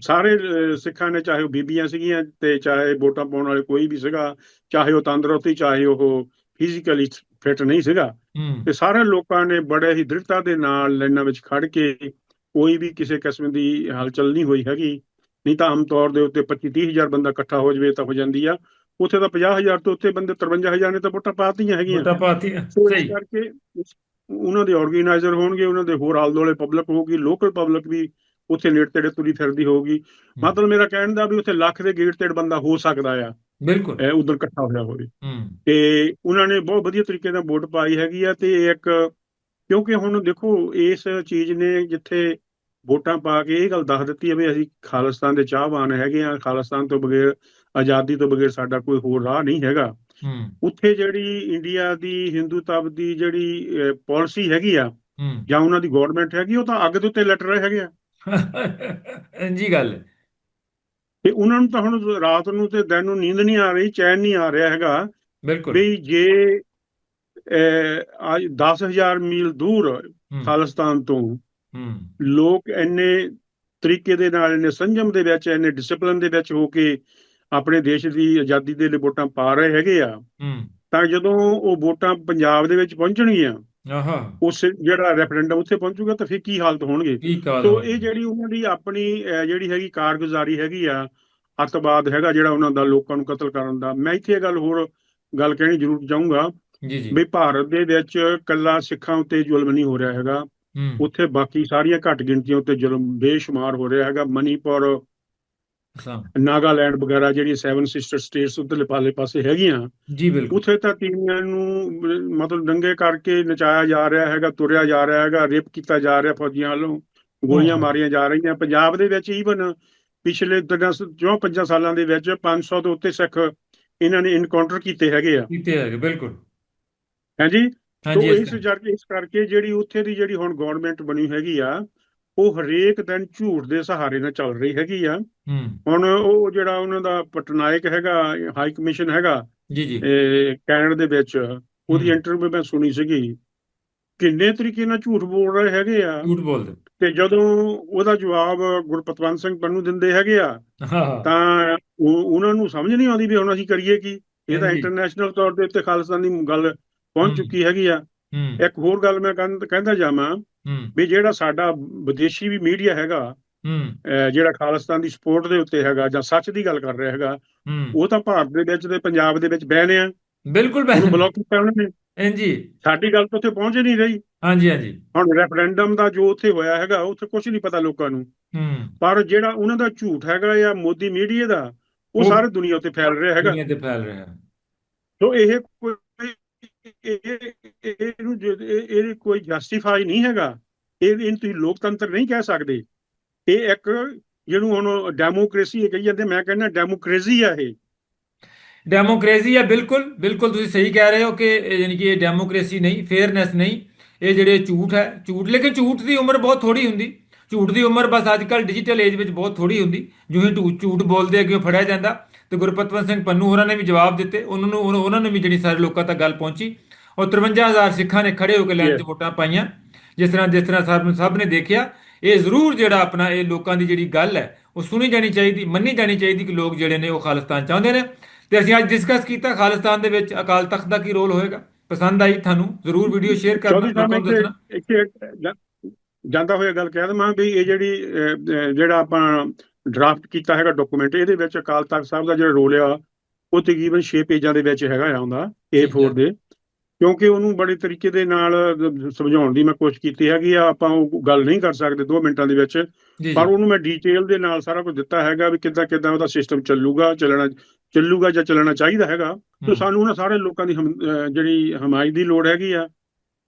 Speaker 2: ਸਾਰੇ ਸਿੱਖਾਂ ਨੇ ਚਾਹੇ ਉਹ ਬੀਬੀਆਂ ਸੀਗੀਆਂ ਤੇ ਚਾਹੇ ਵੋਟਾਂ ਪਾਉਣ ਵਾਲੇ ਕੋਈ ਵੀ ਸੀਗਾ ਚਾਹੇ ਉਹ ਤੰਦਰੁਸਤੀ ਚਾਹੇ ਉਹ ਫਿਜ਼ੀਕਲੀ ਫਿਟ ਨਹੀਂ ਸੀਗਾ। ਤੇ ਸਾਰੇ ਲੋਕਾਂ ਨੇ ਬੜੇ ਹੀ ਦ੍ਰਿੜਤਾ ਦੇ ਨਾਲ ਲਾਈਨਾਂ ਵਿੱਚ ਖੜ ਕੇ ਕੋਈ ਵੀ ਕਿਸੇ ਕਿਸਮ ਦੀ ਹਲਚਲ ਨਹੀਂ ਹੋਈ ਹੈਗੀ। ਨਹੀਂ ਤਾਂ ਆਮ ਤੌਰ ਦੇ ਉੱਤੇ 25 30 ਹਜ਼ਾਰ ਬੰਦਾ ਇਕੱਠਾ ਹੋ ਜਵੇ ਤਾਂ ਹੋ ਜਾਂਦੀ ਆ। ਉੱਥੇ ਤਾਂ 50 ਹਜ਼ਾਰ ਤੋਂ ਉੱਤੇ ਬੰਦੇ 53 ਹਜ਼ਾਰ ਨੇ ਤਾਂ ਵੋਟਾਂ ਪਾਤੀਆਂ ਹੈਗੀਆਂ।
Speaker 1: ਵੋਟਾਂ ਪਾਤੀ
Speaker 2: ਸੋ ਇਸ
Speaker 1: ਸਹੀ।
Speaker 2: ਕਰਕੇ ਉਹਨਾਂ ਦੇ ਆਰਗੇਨਾਈਜ਼ਰ ਹੋਣਗੇ ਉਹਨਾਂ ਦੇ ਹੋਰ ਆਲੇ ਦੁਆਲੇ ਪਬਲਿਕ ਹੋਊਗੀ ਲੋਕਲ ਪਬਲਿਕ ਵੀ ਉੱਥੇ ਨੇੜੇ ਤੇੜੇ ਤੁਰੀ ਫਿਰਦੀ ਹੋਊਗੀ। ਮਤਲਬ ਮੇਰਾ ਕਹਿਣ ਦਾ ਵੀ ਉੱਥੇ ਲੱਖ ਦੇ ਗੇੜ ਤੇੜ ਬੰਦਾ ਹੋ ਸਕਦਾ ਆ।
Speaker 1: ਬਿਲਕੁਲ।
Speaker 2: ਇਹ ਉਧਰ ਇਕੱਠਾ ਹੋਇਆ ਹੋਵੇ। ਤੇ ਉਹਨਾਂ ਨੇ ਬਹੁਤ ਵਧੀਆ ਤਰੀਕੇ ਨਾਲ ਵੋਟ ਪਾਈ ਹੈਗੀ ਆ ਤੇ ਇੱਕ ਕਿਉਂਕਿ ਹੁਣ ਦੇਖੋ ਇਸ ਚੀਜ਼ ਨੇ ਜਿੱਥੇ ਵੋਟਾਂ ਪਾ ਕੇ ਇਹ ਗੱਲ ਦੱਸ ਦਿੱਤੀ ਹੈ ਵੀ ਅਸੀਂ ਖਾਲਿਸਤਾਨ ਦੇ ਚਾਹਵਾਨ ਹੈਗੇ ਆ। ਖਾਲਿਸਤਾਨ ਤੋਂ ਬਗੈਰ ਆਜ਼ਾਦੀ ਤੋਂ ਬਗੈਰ ਸਾਡਾ ਕੋਈ ਹੋਰ ਰਾਹ ਨਹੀਂ ਹੈਗਾ। ਉੱਥੇ ਜਿਹੜੀ ਇੰਡੀਆ ਦੀ ਹਿੰਦੂਤਵ ਦੀ ਜਿਹੜੀ ਪਾਲਿਸੀ ਹੈਗੀ ਆ ਜਾਂ ਉਹਨਾਂ ਦੀ ਗਵਰਨਮੈਂਟ ਹੈਗੀ ਉਹ ਤਾਂ ਅੱਗ ਦੇ ਉੱਤੇ ਲਟ ਰਹੇ ਹੈਗੇ ਆ।
Speaker 1: ਇੰਜੀ ਗੱਲ।
Speaker 2: ਤੇ ਉਹਨਾਂ ਨੂੰ ਤਾਂ ਹੁਣ ਰਾਤ ਨੂੰ ਤੇ ਦਿਨ ਨੂੰ ਨੀਂਦ ਨਹੀਂ ਆ ਰਹੀ ਚੈਨ ਨਹੀਂ ਆ ਰਿਹਾ ਹੈਗਾ।
Speaker 1: ਬਿਲਕੁਲ।
Speaker 2: ਵੀ ਜੇ ਅੱਜ 10000 ਮੀਲ ਦੂਰ ਖਾਲਿਸਤਾਨ ਤੋਂ ਲੋਕ ਇੰਨੇ ਤਰੀਕੇ ਦੇ ਨਾਲ ਇੰਨੇ ਸੰਜਮ ਦੇ ਵਿੱਚ ਇੰਨੇ ਡਿਸਪਲਿਨ ਦੇ ਵਿੱਚ ਹੋ ਕੇ ਆਪਣੇ ਦੇਸ਼ ਦੀ ਆਜ਼ਾਦੀ ਦੇ ਲਈ ਵੋਟਾਂ ਪਾ ਰਹੇ ਹੈਗੇ ਆ ਤਾਂ ਜਦੋਂ ਉਹ ਵੋਟਾਂ ਪੰਜਾਬ ਦੇ ਵਿੱਚ ਪਹੁੰਚਣਗੀਆਂ
Speaker 1: ਆਹਾ।
Speaker 2: ਉਸ ਜਿਹੜਾ ਰੈਫਰੈਂਡਮ ਉੱਥੇ ਪਹੁੰਚੂਗਾ ਤਾਂ ਫਿਰ ਕੀ ਹਾਲਤ ਹੋਣਗੇ? ਸੋ ਇਹ ਜਿਹੜੀ ਉਹਨਾਂ ਦੀ ਆਪਣੀ ਜਿਹੜੀ ਹੈਗੀ ਕਾਰਗੁਜ਼ਾਰੀ ਹੈਗੀ ਆ ਅੱਤਵਾਦ ਹੈਗਾ ਜਿਹੜਾ ਉਹਨਾਂ ਦਾ ਲੋਕਾਂ ਨੂੰ ਕਤਲ ਕਰਨ ਦਾ ਮੈਂ ਇੱਥੇ ਇਹ ਗੱਲ ਹੋਰ ਗੱਲ ਕਹਿਣੀ ਜ਼ਰੂਰ ਚਾਹੂੰਗਾ
Speaker 1: ਜੀ ਜੀ।
Speaker 2: ਵੀ ਭਾਰਤ ਦੇ ਵਿੱਚ ਕੱਲਾ ਸਿੱਖਾਂ ਉੱਤੇ ਜ਼ੁਲਮ ਨਹੀਂ ਹੋ ਰਿਹਾ ਹੈਗਾ। ਉੱਥੇ ਬਾਕੀ ਸਾਰੀਆਂ ਘੱਟ ਗਿਣਤੀਆਂ ਉੱਤੇ ਜ਼ੁਲਮ ਬੇਸ਼ੁਮਾਰ ਹੋ ਰਿਹਾ ਹੈਗਾ। ਮਨੀਪੁਰ ਨਾਗਾਲੈਂਡ ਵਗੈਰਾ ਜਿਹੜੀ ਸੈਵਨ ਸਿਸਟਰ ਸਟੇਟਸ ਉੱਧਰਲੇ ਪਾਲੇ ਪਾਸੇ ਹੈਗੀਆਂ
Speaker 1: ਜੀ ਬਿਲਕੁਲ।
Speaker 2: ਉੱਥੇ ਤਾਂ ਤੀਵੀਆਂ ਨੂੰ ਮਤਲਬ ਨੰਗੇ ਕਰਕੇ ਨਚਾਇਆ ਜਾ ਰਿਹਾ ਹੈਗਾ ਤੁਰਿਆ ਜਾ ਰਿਹਾ ਹੈਗਾ ਰੇਪ ਕੀਤਾ ਜਾ ਰਿਹਾ ਫੌਜੀਆਂ ਵੱਲੋਂ ਗੋਲੀਆਂ। ਮਾਰੀਆਂ ਜਾ ਰਹੀਆਂ। ਪੰਜਾਬ ਦੇ ਵਿੱਚ ਈਵਨ ਪਿਛਲੇ ਦਸਾਂ ਜੋ ਪੰਜਾਂ ਸਾਲਾਂ ਦੇ ਵਿੱਚ 500 ਤੋਂ ਉੱਤੇ ਸਿੱਖ ਇਹਨਾਂ ਨੇ ਇਨਕਾਊਂਟਰ ਕੀਤੇ ਹੈਗੇ ਆ।
Speaker 1: ਕੀਤੇ ਹੈਗੇ ਬਿਲਕੁਲ।
Speaker 2: ਹਾਂਜੀ ਤੋ
Speaker 1: ਹਾਂਜੀ
Speaker 2: ਇਸ
Speaker 1: ਇਸ
Speaker 2: ਕਰਕੇ ਇਸ ਕਰਕੇ ਜਿਹੜੀ ਉੱਥੇ ਦੀ ਜਿਹੜੀ ਹੁਣ ਗਵਰਨਮੈਂਟ ਬਣੀ ਹੈਗੀ ਆ ਉਹ ਹਰੇਕ ਦਿਨ ਝੂਠ ਦੇ ਸਹਾਰੇ ਨਾਲ ਚੱਲ ਰਹੀ ਹੈਗੀ ਆ। ਹੁਣ ਉਹ ਜਿਹੜਾ ਉਹਨਾਂ ਦਾ ਪਟਨਾਇਕ ਹੈਗਾ ਹਾਈ ਕਮਿਸ਼ਨ ਹੈਗਾ
Speaker 1: ਜੀ ਜੀ।
Speaker 2: ਇਹ ਕੈਨੇਡਾ ਦੇ ਵਿੱਚ ਉਹਦੀ। ਇੰਟਰਵਿਊ ਮੈਂ ਸੁਣੀ ਸੀਗੀ। ਕਿੰਨੇ ਤਰੀਕੇ ਨਾਲ ਝੂਠ ਬੋਲ ਰਹੇ ਹੈਗੇ ਆ।
Speaker 1: ਝੂਠ ਬੋਲਦੇ।
Speaker 2: ਤੇ ਜਦੋਂ ਉਹਦਾ ਜਵਾਬ ਗੁਰਪਤਵੰਤ ਸਿੰਘ ਪੰਨੂ ਦਿੰਦੇ ਹੈਗੇ ਆ ਤਾਂ ਉਹ ਉਹਨਾਂ ਨੂੰ ਸਮਝ ਨਹੀਂ ਆਉਂਦੀ ਵੀ ਹੁਣ ਅਸੀਂ ਕਰੀਏ ਕੀ। ਇਹ ਤਾਂ। ਇੰਟਰਨੈਸ਼ਨਲ ਤੌਰ ਦੇ ਉੱਤੇ ਖਾਲਿਸਤਾਨ ਦੀ ਗੱਲ ਪਹੁੰਚ। ਚੁੱਕੀ ਹੈਗੀ ਆ। ਇੱਕ ਹੋਰ ਗੱਲ ਮੈਂ ਕਹਿੰ- ਕਹਿੰਦਾ ਜਾਵਾਂ ਵੀ ਜਿਹੜਾ ਸਾਡਾ ਵਿਦੇਸ਼ੀ ਵੀ ਮੀਡੀਆ ਹੈਗਾ ਜਿਹੜਾ ਖਾਲਿਸਤਾਨ ਦੀ ਸਪੋਰਟ ਦੇ ਉੱਤੇ ਹੈਗਾ ਜਾਂ ਸੱਚ ਦੀ ਗੱਲ ਕਰ ਰਿਹਾ ਹੈਗਾ ਉਹ ਤਾਂ ਭਾਰਤ ਦੇ ਵਿੱਚ ਤੇ ਪੰਜਾਬ ਦੇ ਵਿੱਚ ਬੈਨ ਆ।
Speaker 1: ਬਿਲਕੁਲ ਬੈਨ
Speaker 2: ਬਲੌਕ ਕੀਤਾ ਉਹਨਾਂ ਨੇ।
Speaker 1: ਇੰਜੀ
Speaker 2: ਸਾਡੀ ਗੱਲ ਤਾਂ ਉੱਥੇ ਪਹੁੰਚ ਹੀ ਨਹੀਂ ਰਹੀ।
Speaker 1: ਹਾਂਜੀ ਹਾਂਜੀ।
Speaker 2: ਹੁਣ ਰੈਫਰੈਂਡਮ ਦਾ ਜੋ ਉੱਥੇ ਹੋਇਆ ਹੈਗਾ ਉੱਥੇ ਕੁਝ ਨਹੀਂ ਪਤਾ ਲੋਕਾਂ ਨੂੰ।
Speaker 1: ਹੂੰ।
Speaker 2: ਪਰ ਜਿਹੜਾ ਉਹਨਾਂ ਦਾ ਝੂਠ ਹੈਗਾ ਜਾਂ ਮੋਦੀ ਮੀਡੀਆ ਦਾ ਉਹ ਸਾਰੇ ਦੁਨੀਆ ਉੱਤੇ ਫੈਲ ਰਿਹਾ ਹੈਗਾ।
Speaker 1: ਦੁਨੀਆ ਤੇ ਫੈਲ ਰਿਹਾ। ਹੈ
Speaker 2: ਸੋ ਇਹ ਕੋਈ ਇਹਨੂੰ ਇਹ ਕੋਈ ਜਸਟੀਫਾਈ ਨਹੀਂ ਹੈਗਾ, ਇਹ, ਇਹਨੂੰ ਤੁਸੀਂ ਲੋਕਤੰਤਰ ਨਹੀਂ ਕਹਿ ਸਕਦੇ। ਇਹ ਇੱਕ ਜਿਹਨੂੰ ਹੁਣ ਡੈਮੋਕ੍ਰੇਸੀ ਕਹੀ ਜਾਂਦੇ, ਮੈਂ ਕਹਿੰਦਾ ਡੈਮੋਕ੍ਰੇਸੀ ਆ ਇਹ।
Speaker 1: ਡੈਮੋਕ੍ਰੇਸੀ ਹੈ ਬਿਲਕੁਲ ਬਿਲਕੁਲ ਤੁਸੀਂ ਸਹੀ ਕਹਿ ਰਹੇ ਹੋ ਕਿ ਯਾਨੀ ਕਿ ਇਹ ਡੈਮੋਕ੍ਰੇਸੀ ਨਹੀਂ ਫੇਅਰਨੈਸ ਨਹੀਂ, ਇਹ ਜਿਹੜੇ ਝੂਠ ਹੈ, ਝੂਠ, ਲੇਕਿਨ ਝੂਠ ਦੀ ਉਮਰ ਬਹੁਤ ਥੋੜੀ ਹੁੰਦੀ। ਝੂਠ ਦੀ ਉਮਰ ਬਸ ਅੱਜ ਕੱਲ ਡਿਜੀਟਲ ਏਜ ਵਿੱਚ ਬਹੁਤ ਥੋੜੀ ਹੁੰਦੀ। ਜਿਵੇਂ ਝੂਠ ਝੂਠ ਬੋਲਦੇ ਅੱਗੇ ਫੜਿਆ ਜਾਂਦਾ। ਤੇ ਗੁਰਪਤਵੰਤ ਸਿੰਘ ਪੰਨੂ ਹੋਰਾਂ ਨੇ ਵੀ ਜਵਾਬ ਦਿੱਤੇ। ਉਹਨਾਂ ਨੂੰ ਉਹਨਾਂ ਨੂੰ ਵੀ ਜਿਹੜੀ ਸਾਰੇ ਲੋਕਾਂ ਤੱਕ ਗੱਲ ਪਹੁੰਚੀ। ਔਰ 53000 ਸਿੱਖਾਂ ਨੇ ਖੜੇ ਹੋ ਕੇ ਲਾਈਨ 'ਚ. ਵੋਟਾਂ ਪਾਈਆਂ। ਜਿਸ ਤਰ੍ਹਾਂ ਜਿਸ ਤਰ੍ਹਾਂ ਸਭ ਸਭ ਨੇ ਦੇਖਿਆ ਇਹ ਜ਼ਰੂਰ ਜਿਹੜਾ ਆਪਣਾ ਇਹ ਲੋਕਾਂ ਦੀ ਜਿਹੜੀ ਗੱਲ ਹੈ ਉਹ ਸੁਣੀ ਜਾਣੀ ਚਾਹੀਦੀ ਮੰਨੀ ਜਾਣੀ ਚਾਹੀਦੀ ਕਿ ਲੋਕ ਜਿਹੜੇ ਨੇ ਉਹ ਖਾਲਿਸਤਾਨ ਚਾਹੁੰਦੇ ਨੇ। ਤੇ ਅਸੀਂ ਅੱਜ ਡਿਸਕਸ ਕੀਤਾ ਖਾਲਿਸਤਾਨ ਦੇ ਵਿੱਚ ਅਕਾਲ ਤਖਤ ਦਾ ਕੀ ਰੋਲ ਹੋਏਗਾ। ਪਸੰਦ ਆਈ ਤੁਹਾਨੂੰ? ਜ਼ਰੂਰ ਵੀਡੀਓ ਸ਼ੇਅਰ ਕਰਨਾ
Speaker 2: ਸਾਹਿਬ
Speaker 1: ਨੂੰ ਦੱਸਣਾ।
Speaker 2: ਜਾਂਦਾ ਹੋਇਆ ਗੱਲ ਕਹਿ ਦਵਾਂ ਵੀ ਇਹ ਜਿਹੜੀ ਜਿਹੜਾ ਆਪਾਂ ਡਰਾਫਟ ਕੀਤਾ ਹੈਗਾ ਡਾਕੂਮੈਂਟ ਇਹਦੇ ਵਿੱਚ ਅਕਾਲ ਤਖਤ ਸਾਹਿਬ ਦਾ ਜਿਹੜਾ ਰੋਲ ਆ ਉਹ ਤਕਰੀਬਨ 6 ਪੇਜਾਂ ਦੇ ਵਿੱਚ ਹੈਗਾ ਆ ਉਹਦਾ A4 ਦੇ। ਕਿਉਂਕਿ ਉਹਨੂੰ ਬੜੇ ਤਰੀਕੇ ਦੇ ਨਾਲ ਸਮਝਾਉਣ ਦੀ ਮੈਂ ਕੋਸ਼ਿਸ਼ ਕੀਤੀ ਹੈਗੀ ਆ ਆਪਾਂ ਉਹ ਗੱਲ ਨਹੀਂ ਕਰ ਸਕਦੇ 2 ਮਿੰਟਾਂ ਦੇ ਵਿੱਚ। ਪਰ ਉਹਨੂੰ ਮੈਂ ਡੀਟੇਲ ਦੇ ਨਾਲ ਸਾਰਾ ਕੁਝ ਦਿੱਤਾ ਹੈਗਾ ਵੀ ਕਿੱਦਾਂ ਕਿੱਦਾਂ ਉਹਦਾ ਸਿਸਟਮ ਚੱਲੂਗਾ ਚੱਲਣਾ ਚੱਲੂਗਾ ਜਾਂ ਚੱਲਣਾ ਚਾਹੀਦਾ ਹੈਗਾ। ਤੇ ਸਾਨੂੰ ਉਹਨਾਂ ਸਾਰੇ ਲੋਕਾਂ ਦੀ ਜਿਹੜੀ ਹਮਾਇਤ ਦੀ ਲੋੜ ਹੈਗੀ ਆ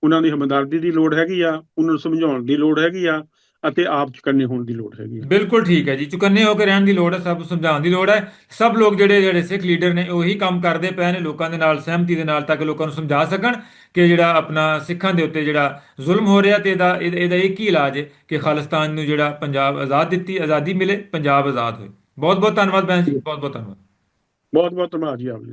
Speaker 2: ਉਹਨਾਂ ਦੀ ਹਮਦਰਦੀ ਦੀ ਲੋੜ ਹੈਗੀ ਆ ਉਹਨਾਂ ਨੂੰ ਸਮਝਾਉਣ ਦੀ ਲੋੜ ਹੈਗੀ ਆ। ਅਤੇ ਆਪ ਚੁਕੰਨੇ ਹੋਣ ਦੀ ਲੋੜ ਹੈਗੀ
Speaker 1: ਬਿਲਕੁਲ ਠੀਕ ਹੈ ਜੀ। ਚੁਕੰਨੇ ਹੋ ਕੇ ਰਹਿਣ ਦੀ ਲੋੜ ਹੈ ਸਭ ਸਮਝਾਉਣ ਦੀ ਲੋੜ ਹੈ। ਸਭ ਲੋਕ ਜਿਹੜੇ ਜਿਹੜੇ ਸਿੱਖ ਲੀਡਰ ਨੇ ਉਹੀ ਕੰਮ ਕਰਦੇ ਪਏ ਨੇ ਲੋਕਾਂ ਦੇ ਨਾਲ ਸਹਿਮਤੀ ਦੇ ਨਾਲ ਤਾਂ ਕਿ ਲੋਕਾਂ ਨੂੰ ਸਮਝਾ ਸਕਣ ਕਿ ਜਿਹੜਾ ਆਪਣਾ ਸਿੱਖਾਂ ਦੇ ਉੱਤੇ ਜਿਹੜਾ ਜ਼ੁਲਮ ਹੋ ਰਿਹਾ ਤੇ ਇਹਦਾ ਇਹਦਾ ਇਹਦਾ ਇੱਕ ਹੀ ਇਲਾਜ ਹੈ ਕਿ ਖਾਲਿਸਤਾਨ ਨੂੰ ਜਿਹੜਾ ਪੰਜਾਬ ਆਜ਼ਾਦ ਦਿੱਤੀ ਆਜ਼ਾਦੀ ਮਿਲੇ ਪੰਜਾਬ ਆਜ਼ਾਦ ਹੋਏ। ਬਹੁਤ ਬਹੁਤ ਧੰਨਵਾਦ ਭੈਣ ਜੀ ਬਹੁਤ ਬਹੁਤ ਧੰਨਵਾਦ।
Speaker 2: ਬਹੁਤ ਬਹੁਤ ਧੰਨਵਾਦ ਜੀ ਆਪ ਜੀ।